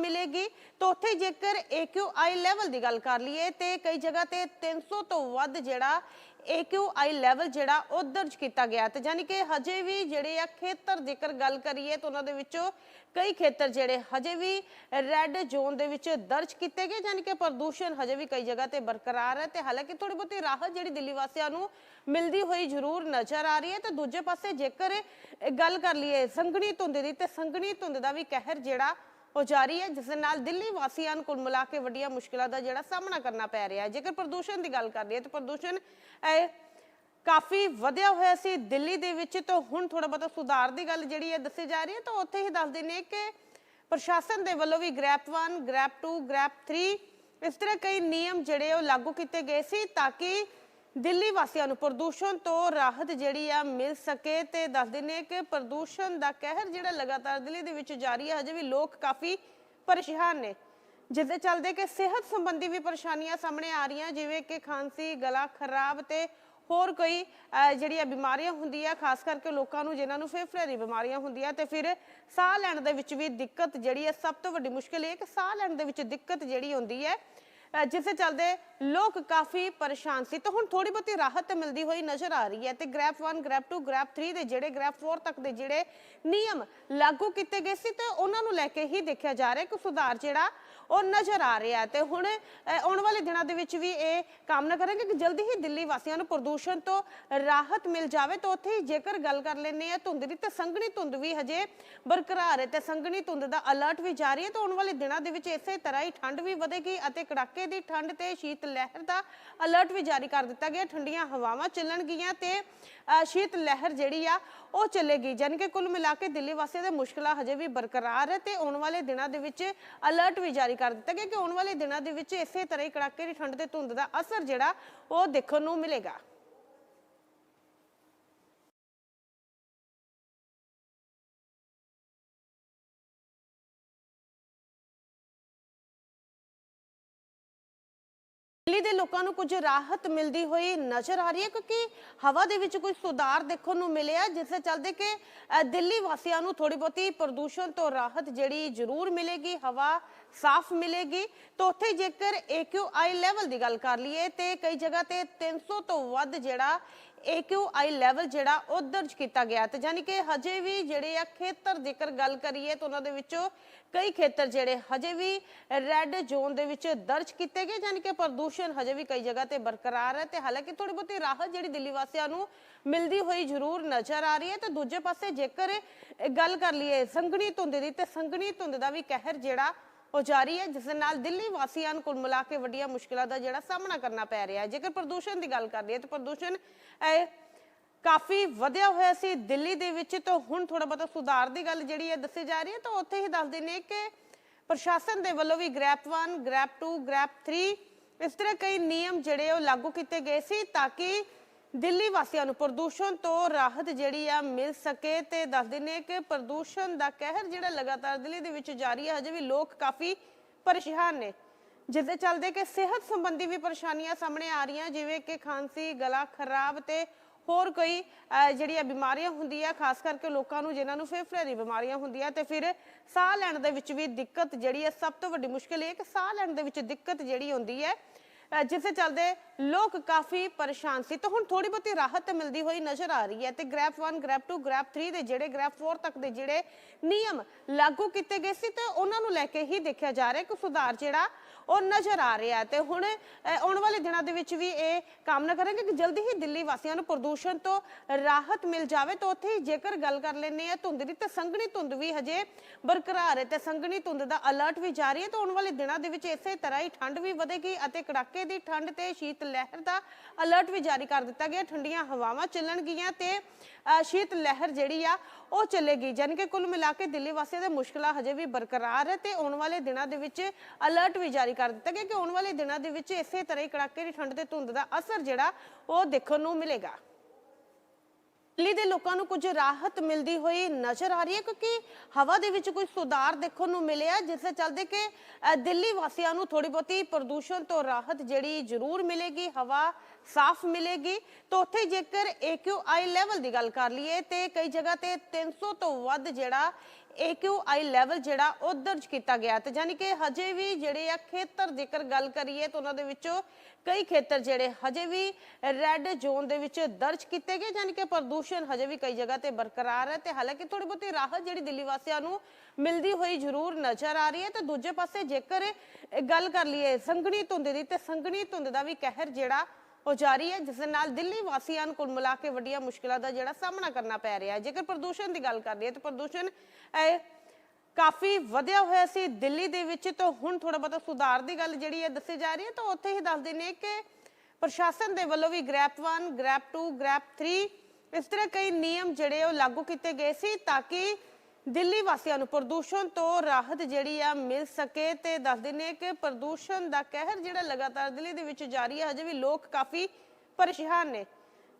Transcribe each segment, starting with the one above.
ਮਿਲੇਗੀ। ਤਾਂ ਉੱਥੇ ਜੇਕਰ AQI ਲੈਵਲ ਦੀ ਗੱਲ ਕਰ ਲਈਏ, ਤੇ ਕਈ ਜਗ੍ਹਾ ਤੇ 300 ਤੋਂ ਵੱਧ ਜਿਹੜਾ AQI ਲੈਵਲ ਜਿਹੜਾ ਉਹ ਦਰਜ ਕੀਤਾ ਗਿਆ। ਤੇ ਯਾਨੀ ਕਿ ਹਜੇ ਵੀ ਜਿਹੜੇ ਆ ਖੇਤਰ ਜੇਕਰ ਗੱਲ ਕਰੀਏ, ਤਾਂ ਉਹਨਾਂ ਦੇ ਵਿੱਚੋਂ ਕਈ ਖੇਤਰ ਜਿਹੜੇ ਹਜੇ ਵੀ ਰੈੱਡ ਜ਼ੋਨ ਦੇ ਵਿੱਚ ਦਰਜ ਕੀਤੇ ਗਏ। ਯਾਨੀ ਕਿ ਪ੍ਰਦੂਸ਼ਣ ਹਜੇ ਵੀ ਕਈ ਜਗ੍ਹਾ ਤੇ ਬਰਕਰਾਰ ਹੈ ਤੇ ਹਾਲਾਂਕਿ ਥੋੜੀ ਬਹੁਤੀ ਰਾਹਤ ਜਿਹੜੀ ਦਿੱਲੀ ਵਾਸੀਆਂ ਨੂੰ ਮਿਲਦੀ ਹੋਈ ਜ਼ਰੂਰ ਨਜ਼ਰ ਆ ਰਹੀ ਹੈ। ਤੇ ਦੂਜੇ ਪਾਸੇ ਜੇਕਰ ਗੱਲ ਕਰ ਲਈਏ ਸੰਘਣੀ ਧੁੰਦ ਦੀ, ਤੇ ਸੰਘਣੀ ਧੁੰਦ ਦਾ ਵੀ ਕਹਿਰ ਜਿਹੜਾ ਉਹ ਜਾਰੀ ਹੈ, ਜਿਸ ਦੇ ਨਾਲ ਦਿੱਲੀ ਵਾਸੀਆਂ ਨੂੰ ਕੁੱਲ ਮਿਲਾ ਕੇ ਵੱਡੀਆਂ ਮੁਸ਼ਕਲਾਂ ਦਾ ਜਿਹੜਾ ਸਾਹਮਣਾ ਕਰਨਾ ਪੈ ਰਿਹਾ ਹੈ। ਜੇਕਰ ਪ੍ਰਦੂਸ਼ਣ ਦੀ ਗੱਲ ਕਰ ਲਈਏ ਤਾਂ ਪ੍ਰਦੂਸ਼ਣ ਕਾਫੀ ਵਧਿਆ ਹੋਇਆ ਸੀ ਦਿੱਲੀ ਦੇ ਵਿੱਚ, ਤਾਂ ਹੁਣ ਥੋੜਾ ਬਹੁਤਾ ਸੁਧਾਰ ਦੀ ਗੱਲ ਜਿਹੜੀ ਹੈ ਦੱਸੀ ਜਾ ਰਹੀ ਹੈ। ਤਾਂ ਉੱਥੇ ਹੀ ਦੱਸਦੇ ਨੇ ਕਿ ਪ੍ਰਸ਼ਾਸਨ ਦੇ ਵੱਲੋਂ ਵੀ ਗ੍ਰੈਪ 1 ਗ੍ਰੈਪ 2 ਗ੍ਰੈਪ 3 ਇਸ ਤਰ੍ਹਾਂ ਕਈ ਨਿਯਮ ਜਿਹੜੇ ਉਹ ਲਾਗੂ ਕੀਤੇ ਗਏ ਸੀ ਤਾਂ ਕਿ ਦਿੱਲੀ ਵਾਸੀਆਂ ਨੂੰ ਪ੍ਰਦੂਸ਼ਣ ਤੋਂ ਰਾਹਤ ਜਿਹੜੀ ਆ ਮਿਲ ਸਕੇ ਤੇ ਦੱਸਦੇ ਨੇ ਕਿ ਪ੍ਰਦੂਸ਼ਣ ਦਾ ਕਹਿਰ ਜਿਹੜਾ ਲਗਾਤਾਰ ਦਿੱਲੀ ਦੇ ਵਿੱਚ ਜਾਰੀ ਹੈ ਹਜੇ ਵੀ ਲੋਕ ਕਾਫੀ ਪਰੇਸ਼ਾਨ ਨੇ। ਜਿਸ ਚੱਲਦੇ ਕਿ ਸਿਹਤ ਸੰਬੰਧੀ ਵੀ ਪਰੇਸ਼ਾਨੀਆਂ ਸਾਹਮਣੇ ਆ ਰਹੀਆਂ ਜਿਵੇਂ ਕਿ ਖਾਂਸੀ ਗਲਾ ਖਰਾਬ ਤੇ ਹੋਰ ਕੋਈ ਅਹ, ਜਿਹੜੀਆਂ ਬਿਮਾਰੀਆਂ ਹੁੰਦੀਆਂ ਖਾਸ ਕਰਕੇ ਲੋਕਾਂ ਨੂੰ ਜਿਨ੍ਹਾਂ ਨੂੰ ਫੇਫੜੇ ਦੀ ਬਿਮਾਰੀਆਂ ਹੁੰਦੀਆਂ ਤੇ ਫਿਰ ਸਾਹ ਲੈਣ ਦੇ ਵਿੱਚ ਵੀ ਦਿੱਕਤ ਜਿਹੜੀ ਹੈ ਸਭ ਤੋਂ ਵੱਡੀ ਮੁਸ਼ਕਲ ਇਹ ਕਿ ਸਾਹ ਲੈਣ ਦੇ ਵਿੱਚ ਦਿੱਕਤ ਜਿਹੜੀ ਹੁੰਦੀ ਹੈ ਜਿਸ ਦੇ ਚੱਲਦੇ ਲੋਕ ਕਾਫੀ ਪਰੇਸ਼ਾਨ ਸੀ। ਤਾਂ ਹੁਣ ਥੋੜੀ ਬਹੁਤੀ ਰਾਹਤ ਮਿਲਦੀ ਹੋਈ ਨਜ਼ਰ ਆ ਰਹੀ ਹੈ ਤੇ ਗ੍ਰੈਪ 1 ਗ੍ਰੈਪ 2 ਗ੍ਰੈਪ 3 ਦੇ ਜਿਹੜੇ ਗ੍ਰੈਪ 4 ਤੱਕ ਦੇ ਜਿਹੜੇ ਨਿਯਮ ਲਾਗੂ ਕੀਤੇ ਗਏ ਸੀ ਤੇ ਉਹਨਾਂ ਨੂੰ ਲੈ ਕੇ ਹੀ ਦੇਖਿਆ ਜਾ ਰਿਹਾ ਕਿ ਸੁਧਾਰ ਜਿਹੜਾ ਉਹ ਨਜ਼ਰ ਆ ਰਿਹਾ ਤੇ ਹੁਣ ਆਉਣ ਵਾਲੇ ਦਿਨਾਂ ਦੇ ਵਿੱਚ ਵੀ ਇਹ ਕਾਮਨਾ ਕਰਾਂਗੇ ਕਿ ਜਲਦੀ ਹੀ ਦਿੱਲੀ ਵਾਸੀਆਂ ਨੂੰ ਪ੍ਰਦੂਸ਼ਣ ਤੋਂ ਰਾਹਤ ਮਿਲ ਜਾਵੇ। ਤਾਂ ਉੱਥੇ ਹੀ ਜੇਕਰ ਗੱਲ ਕਰ ਲੈਂਦੇ ਆ ਧੁੰਦ ਦੀ, ਤਾਂ ਸੰਘਣੀ ਧੁੰਦ ਵੀ ਹਜੇ ਬਰਕਰਾਰ ਹੈ ਤੇ ਸੰਘਣੀ ਧੁੰਦ ਦਾ ਅਲਰਟ ਵੀ ਜਾਰੀ ਹੈ। ਤਾਂ ਆਉਣ ਵਾਲੇ ਦਿਨਾਂ ਦੇ ਵਿੱਚ ਇਸੇ ਤਰ੍ਹਾਂ ਹੀ ਠੰਡ ਵੀ ਵਧੇਗੀ ਅਤੇ ਕੜਾਕੇ ਦੀ ਠੰਡ ਤੇ ਸ਼ੀਤ ਲਹਿਰ ਦਾ ਅਲਰਟ ਵੀ ਜਾਰੀ ਕਰ ਦਿੱਤਾ ਗਿਆ। ਠੰਡੀਆਂ ਹਵਾਵਾਂ ਚੱਲਣਗੀਆਂ ਤੇ ਸ਼ੀਤ ਲਹਿਰ ਜਿਹੜੀ ਆ, ਉਹ ਚੱਲੇਗੀ ਯਾਨੀ ਕਿ ਕੁੱਲ ਮਿਲਾ ਕੇ ਦਿੱਲੀ ਵਾਸੀਆਂ ਦੇ ਮੁਸ਼ਕਲਾਂ ਹਜੇ ਵੀ ਬਰਕਰਾਰ ਹੈ ਤੇ ਆਉਣ ਵਾਲੇ ਦਿਨਾਂ ਦੇ ਵਿੱਚ ਅਲਰਟ ਵੀ ਜਾਰੀ ਕਰ ਦਿੱਤਾ ਗਿਆ ਕਿ ਆਉਣ ਵਾਲੇ ਦਿਨਾਂ ਦੇ ਵਿੱਚ ਇਸੇ ਤਰ੍ਹਾਂ ਹੀ ਕੜਾਕੇ ਦੀ ਠੰਡ ਤੇ ਧੁੰਦ ਦਾ ਅਸਰ ਜਿਹੜਾ, ਉਹ ਦੇਖਣ ਨੂੰ ਮਿਲੇਗਾ। ਦਿੱਲੀ ਦੇ ਲੋਕਾਂ ਨੂੰ ਕੁਝ ਰਾਹਤ ਮਿਲਦੀ ਹੋਈ ਨਜ਼ਰ ਆ ਰਹੀ ਹੈ ਕਿਉਂਕਿ ਹਵਾ ਦੇ ਵਿੱਚ ਕੁਝ ਸੁਧਾਰ ਦੇਖਣ ਨੂੰ ਮਿਲਿਆ, ਜਿਸ ਦੇ ਚੱਲਦੇ ਕਿ ਦਿੱਲੀ ਵਾਸੀਆਂ ਨੂੰ ਥੋੜੀ ਬਹੁਤੀ ਪ੍ਰਦੂਸ਼ਣ ਤੋਂ ਰਾਹਤ ਜਿਹੜੀ ਜ਼ਰੂਰ ਮਿਲੇਗੀ, ਹਵਾ ਸਾਫ਼ ਮਿਲੇਗੀ। ਤਾਂ ਉੱਥੇ ਜੇਕਰ AQI ਲੈਵਲ ਦੀ ਗੱਲ ਕਰ ਲਈਏ, ਤੇ ਕਈ ਜਗ੍ਹਾ ਤੇ 300 ਤੋਂ ਵੱਧ ਜਿਹੜਾ AQI ਲੈਵਲ ਜਿਹੜਾ ਉਹ ਦਰਜ ਕੀਤਾ ਗਿਆ ਤੇ ਯਾਨੀ ਕਿ ਹਜੇ ਵੀ ਜਿਹੜੇ ਆ ਖੇਤਰ ਜੇਕਰ ਗੱਲ ਕਰੀਏ ਤਾਂ ਉਹਨਾਂ ਦੇ ਵਿੱਚੋਂ ਕਈ ਖੇਤਰ ਜਿਹੜੇ ਹਜੇ ਵੀ ਰੈੱਡ ਜ਼ੋਨ ਦੇ ਵਿੱਚ ਦਰਜ ਕੀਤੇ ਗਏ ਯਾਨੀ ਕਿ ਪ੍ਰਦੂਸ਼ਣ ਹਜੇ ਵੀ ਕਈ ਜਗ੍ਹਾ ਤੇ ਬਰਕਰਾਰ ਹੈ ਤੇ ਹਾਲਾਂਕਿ ਥੋੜੀ ਬਹੁਤੀ ਰਾਹਤ ਜਿਹੜੀ ਦਿੱਲੀ ਵਾਸੀਆਂ ਨੂੰ ਮਿਲਦੀ ਹੋਈ ਜ਼ਰੂਰ ਨਜ਼ਰ ਆ ਰਹੀ ਹੈ ਤੇ ਦੂਜੇ ਪਾਸੇ ਜੇਕਰ ਗੱਲ ਕਰ ਲਈਏ ਸੰਘਣੀ ਧੁੰਦ ਦੀ ਤੇ ਸੰਘਣੀ ਧੁੰਦ ਦਾ ਵੀ ਕਹਿਰ ਜਿਹੜਾ ਉਹ ਜਾਰੀ ਹੈ, ਜਿਸ ਦੇ ਨਾਲ ਦਿੱਲੀ ਵਾਸੀਆਂ ਨੂੰ ਕੁੱਲ ਮਿਲਾ ਕੇ ਵੱਡੀਆਂ ਮੁਸ਼ਕਲਾਂ ਦਾ ਜਿਹੜਾ ਸਾਹਮਣਾ ਕਰਨਾ ਪੈ ਰਿਹਾ ਹੈ। ਜੇਕਰ ਪ੍ਰਦੂਸ਼ਣ ਦੀ ਗੱਲ ਕਰ ਲਈਏ ਤਾਂ ਪ੍ਰਦੂਸ਼ਣ ਕਾਫੀ ਵਧਿਆ ਹੋਇਆ ਸੀ ਦਿੱਲੀ ਦੇ ਵਿੱਚ। ਤਾਂ ਹੁਣ ਥੋੜਾ ਬਹੁਤਾ ਸੁਧਾਰ ਦੀ ਗੱਲ ਜਿਹੜੀ ਹੈ ਦੱਸੀ ਜਾ ਰਹੀ ਹੈ। ਤਾਂ ਉੱਥੇ ਹੀ ਦੱਸਦੇ ਨੇ ਕਿ ਪ੍ਰਸ਼ਾਸਨ ਦੇ ਵੱਲੋਂ ਵੀ ਗ੍ਰੈਪ 1 ਗ੍ਰੈਪ 2 ਗ੍ਰੈਪ 3 ਇਸ ਤਰ੍ਹਾਂ ਕਈ ਨਿਯਮ ਜਿਹੜੇ ਉਹ ਲਾਗੂ ਕੀਤੇ ਗਏ ਸੀ ਤਾਂ ਕਿ ਦਿੱਲੀ ਵਾਸੀਆਂ ਨੂੰ ਪ੍ਰਦੂਸ਼ਣ ਤੋਂ ਰਾਹਤ ਜਿਹੜੀ ਆ ਮਿਲ ਸਕੇ ਤੇ ਦੱਸਦੇ ਨੇ ਕਿ ਪ੍ਰਦੂਸ਼ਣ ਦਾ ਕਹਿਰ ਜਿਹੜਾ ਲਗਾਤਾਰ ਦਿੱਲੀ ਦੇ ਵਿੱਚ ਜਾਰੀ ਹੈ ਹਜੇ ਵੀ ਲੋਕ ਕਾਫੀ ਪਰੇਸ਼ਾਨ ਨੇ। ਜਿਸ ਦੇ ਚੱਲਦੇ ਕਿ ਸਿਹਤ ਸੰਬੰਧੀ ਵੀ ਪਰੇਸ਼ਾਨੀਆਂ ਸਾਹਮਣੇ ਆ ਰਹੀਆਂ ਜਿਵੇਂ ਕਿ ਖਾਂਸੀ ਗਲਾ ਖਰਾਬ ਤੇ ਹੋਰ ਕੋਈ ਅਹ, ਜਿਹੜੀਆਂ ਬਿਮਾਰੀਆਂ ਹੁੰਦੀਆਂ ਖਾਸ ਕਰਕੇ ਲੋਕਾਂ ਨੂੰ ਜਿਨ੍ਹਾਂ ਨੂੰ ਫੇਫੜੇ ਦੀ ਬਿਮਾਰੀਆਂ ਹੁੰਦੀਆਂ ਤੇ ਫਿਰ ਸਾਹ ਲੈਣ ਦੇ ਵਿੱਚ ਵੀ ਦਿੱਕਤ ਜਿਹੜੀ ਹੈ ਸਭ ਤੋਂ ਵੱਡੀ ਮੁਸ਼ਕਲ ਇਹ ਕਿ ਸਾਹ ਲੈਣ ਦੇ ਵਿੱਚ ਦਿੱਕਤ ਜਿਹੜੀ ਹੁੰਦੀ ਹੈ ਜਿਸ ਦੇ ਚੱਲਦੇ ਲੋਕ ਕਾਫੀ ਪਰੇਸ਼ਾਨ ਸੀ। ਤਾਂ ਹੁਣ ਥੋੜੀ ਬਹੁਤੀ ਰਾਹਤ ਮਿਲਦੀ ਹੋਈ ਨਜ਼ਰ ਆ ਰਹੀ ਹੈ ਤੇ ਗ੍ਰੈਪ 1 ਗ੍ਰੈਪ 2 ਗ੍ਰੈਪ 3 ਦੇ ਜਿਹੜੇ ਗ੍ਰੈਪ 4 ਤੱਕ ਦੇ ਜਿਹੜੇ ਨਿਯਮ ਲਾਗੂ ਕੀਤੇ ਗਏ ਸੀ ਤੇ ਉਹਨਾਂ ਨੂੰ ਲੈ ਕੇ ਹੀ ਦੇਖਿਆ ਜਾ ਰਿਹਾ ਕਿ ਸੁਧਾਰ ਜਿਹੜਾ ਉਹ ਨਜ਼ਰ ਆ ਰਿਹਾ ਤੇ ਹੁਣ ਆਉਣ ਵਾਲੇ ਦਿਨਾਂ ਦੇ ਵਿੱਚ ਵੀ ਇਹ ਕਾਮਨਾ ਕਰਾਂਗੇ ਕਿ ਜਲਦੀ ਹੀ ਦਿੱਲੀ ਵਾਸੀਆਂ ਨੂੰ ਪ੍ਰਦੂਸ਼ਣ ਤੋਂ ਰਾਹਤ ਮਿਲ ਜਾਵੇ। ਤਾਂ ਉੱਥੇ ਜੇਕਰ ਗੱਲ ਕਰ ਲੈਂਦੇ ਆ ਧੁੰਦ ਦੀ ਤਾਂ ਸੰਘਣੀ ਧੁੰਦ ਵੀ ਹਜੇ ਬਰਕਰਾਰ ਹੈ ਤੇ ਸੰਘਣੀ ਧੁੰਦ ਦਾ ਅਲਰਟ ਵੀ ਜਾਰੀ ਹੈ। ਤਾਂ ਆਉਣ ਵਾਲੇ ਦਿਨਾਂ ਦੇ ਵਿੱਚ ਇਸੇ ਤਰ੍ਹਾਂ ਹੀ ਠੰਡ ਵੀ ਵਧੇਗੀ ਅਤੇ ਕੜਾਕੇ ਦੀ ਠੰਡ ਤੇ ਸ਼ੀਤ ਲਹਿਰ ਦਾ ਅਲਰਟ ਵੀ ਜਾਰੀ ਕਰ ਦਿੱਤਾ ਗਿਆ। ਠੰਡੀਆਂ ਹਵਾਵਾਂ ਚੱਲਣਗੀਆਂ ਤੇ ਸ਼ੀਤ ਲਹਿਰ ਜਿਹੜੀ ਆ, ਉਹ ਚੱਲੇਗੀ ਯਾਨੀ ਕਿ ਕੁੱਲ ਮਿਲਾ ਕੇ ਦਿੱਲੀ ਵਾਸੀਆਂ ਦੇ ਮੁਸ਼ਕਲਾਂ ਹਜੇ ਵੀ ਬਰਕਰਾਰ ਹੈ ਤੇ ਆਉਣ ਵਾਲੇ ਦਿਨਾਂ ਦੇ ਵਿੱਚ ਅਲਰਟ ਵੀ ਜਾਰੀ ਕਰ ਦਿੱਤਾ ਗਿਆ ਕਿ ਆਉਣ ਵਾਲੇ ਦਿਨਾਂ ਦੇ ਵਿੱਚ ਇਸੇ ਤਰ੍ਹਾਂ ਹੀ ਕੜਾਕੇ ਦੀ ਠੰਡ ਤੇ ਧੁੰਦ ਦਾ ਅਸਰ ਜਿਹੜਾ, ਉਹ ਦੇਖਣ ਨੂੰ ਮਿਲੇਗਾ। ਦਿੱਲੀ ਦੇ ਲੋਕਾਂ ਨੂੰ ਕੁਝ ਰਾਹਤ ਮਿਲਦੀ ਹੋਈ ਨਜ਼ਰ ਆ ਰਹੀ ਹੈ ਕਿਉਂਕਿ ਹਵਾ ਦੇ ਵਿੱਚ ਕੁਝ ਸੁਧਾਰ ਦੇਖਣ ਨੂੰ ਮਿਲਿਆ ਜਿਸ ਦੇ ਚੱਲਦੇ ਕਿ ਦਿੱਲੀ ਵਾਸੀਆਂ ਨੂੰ ਥੋੜੀ ਬਹੁਤੀ ਪ੍ਰਦੂਸ਼ਣ ਤੋਂ ਰਾਹਤ ਜਿਹੜੀ ਜ਼ਰੂਰ ਮਿਲੇਗੀ, ਹਵਾ ਸਾਫ਼ ਮਿਲੇਗੀ। ਤਾਂ ਉੱਥੇ ਜੇਕਰ AQI ਲੈਵਲ ਦੀ ਗੱਲ ਕਰ ਲਈਏ, ਤੇ ਕਈ ਜਗ੍ਹਾ ਤੇ 300 ਤੋਂ ਵੱਧ ਜਿਹੜਾ AQI ਲੈਵਲ ਜਿਹੜਾ ਉਹ ਦਰਜ ਕੀਤਾ ਗਿਆ ਤੇ ਯਾਨੀ ਕਿ ਹਜੇ ਵੀ ਜਿਹੜੇ ਆ ਖੇਤਰ ਜੇਕਰ ਗੱਲ ਕਰੀਏ ਤਾਂ ਉਹਨਾਂ ਦੇ ਵਿੱਚੋਂ ਕਈ ਖੇਤਰ ਜਿਹੜੇ ਹਜੇ ਵੀ ਰੈੱਡ ਜ਼ੋਨ ਦੇ ਵਿੱਚ ਦਰਜ ਕੀਤੇ ਗਏ ਯਾਨੀ ਕਿ ਪ੍ਰਦੂਸ਼ਣ ਹਜੇ ਵੀ ਕਈ ਜਗ੍ਹਾ ਤੇ ਬਰਕਰਾਰ ਹੈ ਤੇ ਹਾਲਾਂਕਿ ਥੋੜੀ ਬਹੁਤੀ ਰਾਹਤ ਜਿਹੜੀ ਦਿੱਲੀ ਵਾਸੀਆਂ ਨੂੰ ਮਿਲਦੀ ਹੋਈ ਜ਼ਰੂਰ ਨਜ਼ਰ ਆ ਰਹੀ ਹੈ ਤੇ ਦੂਜੇ ਪਾਸੇ ਜੇਕਰ ਗੱਲ ਕਰ ਲਈਏ ਸੰਘਣੀ ਧੁੰਦ ਦੀ ਤੇ ਸੰਘਣੀ ਧੁੰਦ ਦਾ ਵੀ ਕਹਿਰ ਜਿਹੜਾ ਉਹ ਜਾਰੀ ਹੈ, ਜਿਸ ਦੇ ਨਾਲ ਦਿੱਲੀ ਵਾਸੀਆਂ ਨੂੰ ਕੁੱਲ ਮਿਲਾ ਕੇ ਵੱਡੀਆਂ ਮੁਸ਼ਕਲਾਂ ਦਾ ਜਿਹੜਾ ਸਾਹਮਣਾ ਕਰਨਾ ਪੈ ਰਿਹਾ ਹੈ। ਜੇਕਰ ਪ੍ਰਦੂਸ਼ਣ ਦੀ ਗੱਲ ਕਰ ਲਈਏ ਤਾਂ ਪ੍ਰਦੂਸ਼ਣ ਕਾਫੀ ਵਧਿਆ ਹੋਇਆ ਸੀ ਦਿੱਲੀ ਦੇ ਵਿੱਚ, ਤਾਂ ਹੁਣ ਥੋੜਾ ਬਹੁਤਾ ਸੁਧਾਰ ਦੀ ਗੱਲ ਜਿਹੜੀ ਹੈ ਦੱਸੀ ਜਾ ਰਹੀ ਹੈ। ਤਾਂ ਉੱਥੇ ਹੀ ਦੱਸਦੇ ਨੇ ਕਿ ਪ੍ਰਸ਼ਾਸਨ ਦੇ ਵੱਲੋਂ ਵੀ ਗ੍ਰੈਪ 1 ਗ੍ਰੈਪ 2 ਗ੍ਰੈਪ 3 ਇਸ ਤਰ੍ਹਾਂ ਕਈ ਨਿਯਮ ਜਿਹੜੇ ਉਹ ਲਾਗੂ ਕੀਤੇ ਗਏ ਸੀ ਤਾਂ ਕਿ ਦਿੱਲੀ ਵਾਸੀਆਂ ਨੂੰ ਪ੍ਰਦੂਸ਼ਣ ਤੋਂ ਰਾਹਤ ਜਿਹੜੀ ਆ ਮਿਲ ਸਕੇ ਤੇ ਦੱਸਦੇ ਨੇ ਕਿ ਪ੍ਰਦੂਸ਼ਣ ਦਾ ਕਹਿਰ ਜਿਹੜਾ ਲਗਾਤਾਰ ਦਿੱਲੀ ਦੇ ਵਿੱਚ ਜਾਰੀ ਹੈ ਹਜੇ ਵੀ ਲੋਕ ਕਾਫੀ ਪਰੇਸ਼ਾਨ ਨੇ।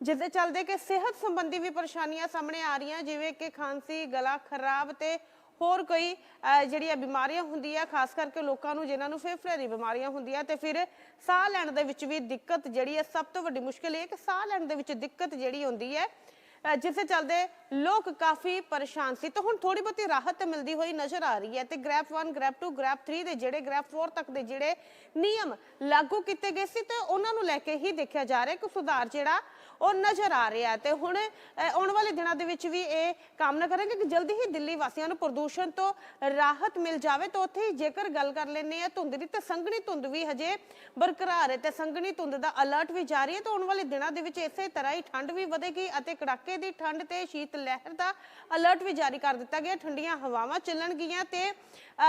ਜਿਸ ਦੇ ਚੱਲਦੇ ਕਿ ਸਿਹਤ ਸੰਬੰਧੀ ਵੀ ਪਰੇਸ਼ਾਨੀਆਂ ਸਾਹਮਣੇ ਆ ਰਹੀਆਂ ਜਿਵੇਂ ਕਿ ਖਾਂਸੀ ਗਲਾ ਖਰਾਬ ਤੇ ਹੋਰ ਕੋਈ ਅਹ, ਜਿਹੜੀਆਂ ਬਿਮਾਰੀਆਂ ਹੁੰਦੀਆਂ ਖਾਸ ਕਰਕੇ ਲੋਕਾਂ ਨੂੰ ਜਿਨ੍ਹਾਂ ਨੂੰ ਫੇਫੜੇ ਦੀ ਬਿਮਾਰੀਆਂ ਹੁੰਦੀਆਂ ਤੇ ਫਿਰ ਸਾਹ ਲੈਣ ਦੇ ਵਿੱਚ ਵੀ ਦਿੱਕਤ ਜਿਹੜੀ ਹੈ ਸਭ ਤੋਂ ਵੱਡੀ ਮੁਸ਼ਕਲ ਇਹ ਹੈ ਕਿ ਸਾਹ ਲੈਣ ਦੇ ਵਿੱਚ ਦਿੱਕਤ ਜਿਹੜੀ ਹੁੰਦੀ ਹੈ। ਅਹ, ਜਿਸ ਦੇ ਚੱਲਦੇ ਲੋਕ ਕਾਫੀ ਪਰੇਸ਼ਾਨ ਸੀ। ਤਾਂ ਹੁਣ ਥੋੜੀ ਬਹੁਤੀ ਰਾਹਤ ਮਿਲਦੀ ਹੋਈ ਨਜ਼ਰ ਆ ਰਹੀ ਹੈ ਤੇ ਗ੍ਰੈਪ 1 ਗ੍ਰੈਪ 2 ਗ੍ਰੈਪ 3 ਦੇ ਜਿਹੜੇ ਗ੍ਰੈਪ 4 ਤੱਕ ਦੇ ਜਿਹੜੇ ਨਿਯਮ ਲਾਗੂ ਕੀਤੇ ਗਏ ਸੀ ਤੇ ਉਹਨਾਂ ਨੂੰ ਲੈ ਕੇ ਹੀ ਦੇਖਿਆ ਜਾ ਰਿਹਾ ਕਿ ਸੁਧਾਰ ਜਿਹੜਾ ਉਹ ਨਜ਼ਰ ਆ ਰਿਹਾ ਤੇ ਹੁਣ ਆਉਣ ਵਾਲੇ ਦਿਨਾਂ ਦੇ ਵਿੱਚ ਵੀ ਇਹ ਕਾਮਨਾ ਕਰਾਂਗੇ ਕਿ ਜਲਦੀ ਹੀ ਦਿੱਲੀ ਵਾਸੀਆਂ ਨੂੰ ਪ੍ਰਦੂਸ਼ਣ ਤੋਂ ਰਾਹਤ ਮਿਲ ਜਾਵੇ। ਤਾਂ ਉੱਥੇ ਜੇਕਰ ਗੱਲ ਕਰ ਲੈਂਦੇ ਆ ਧੁੰਦ ਦੀ, ਤਾਂ ਸੰਘਣੀ ਧੁੰਦ ਵੀ ਹਜੇ ਬਰਕਰਾਰ ਹੈ ਤੇ ਸੰਘਣੀ ਧੁੰਦ ਦਾ ਅਲਰਟ ਵੀ ਜਾਰੀ ਹੈ। ਤਾਂ ਆਉਣ ਵਾਲੇ ਦਿਨਾਂ ਦੇ ਵਿੱਚ ਇਸੇ ਤਰ੍ਹਾਂ ਹੀ ਠੰਡ ਵੀ ਵਧੇਗੀ ਅਤੇ ਕੜਾਕੇ ਦੀ ਠੰਡ ਤੇ ਸ਼ੀਤ ਲਹਿਰ ਦਾ ਅਲਰਟ ਵੀ ਜਾਰੀ ਕਰ ਦਿੱਤਾ ਗਿਆ। ਠੰਡੀਆਂ ਹਵਾਵਾਂ ਚੱਲਣਗੀਆਂ ਤੇ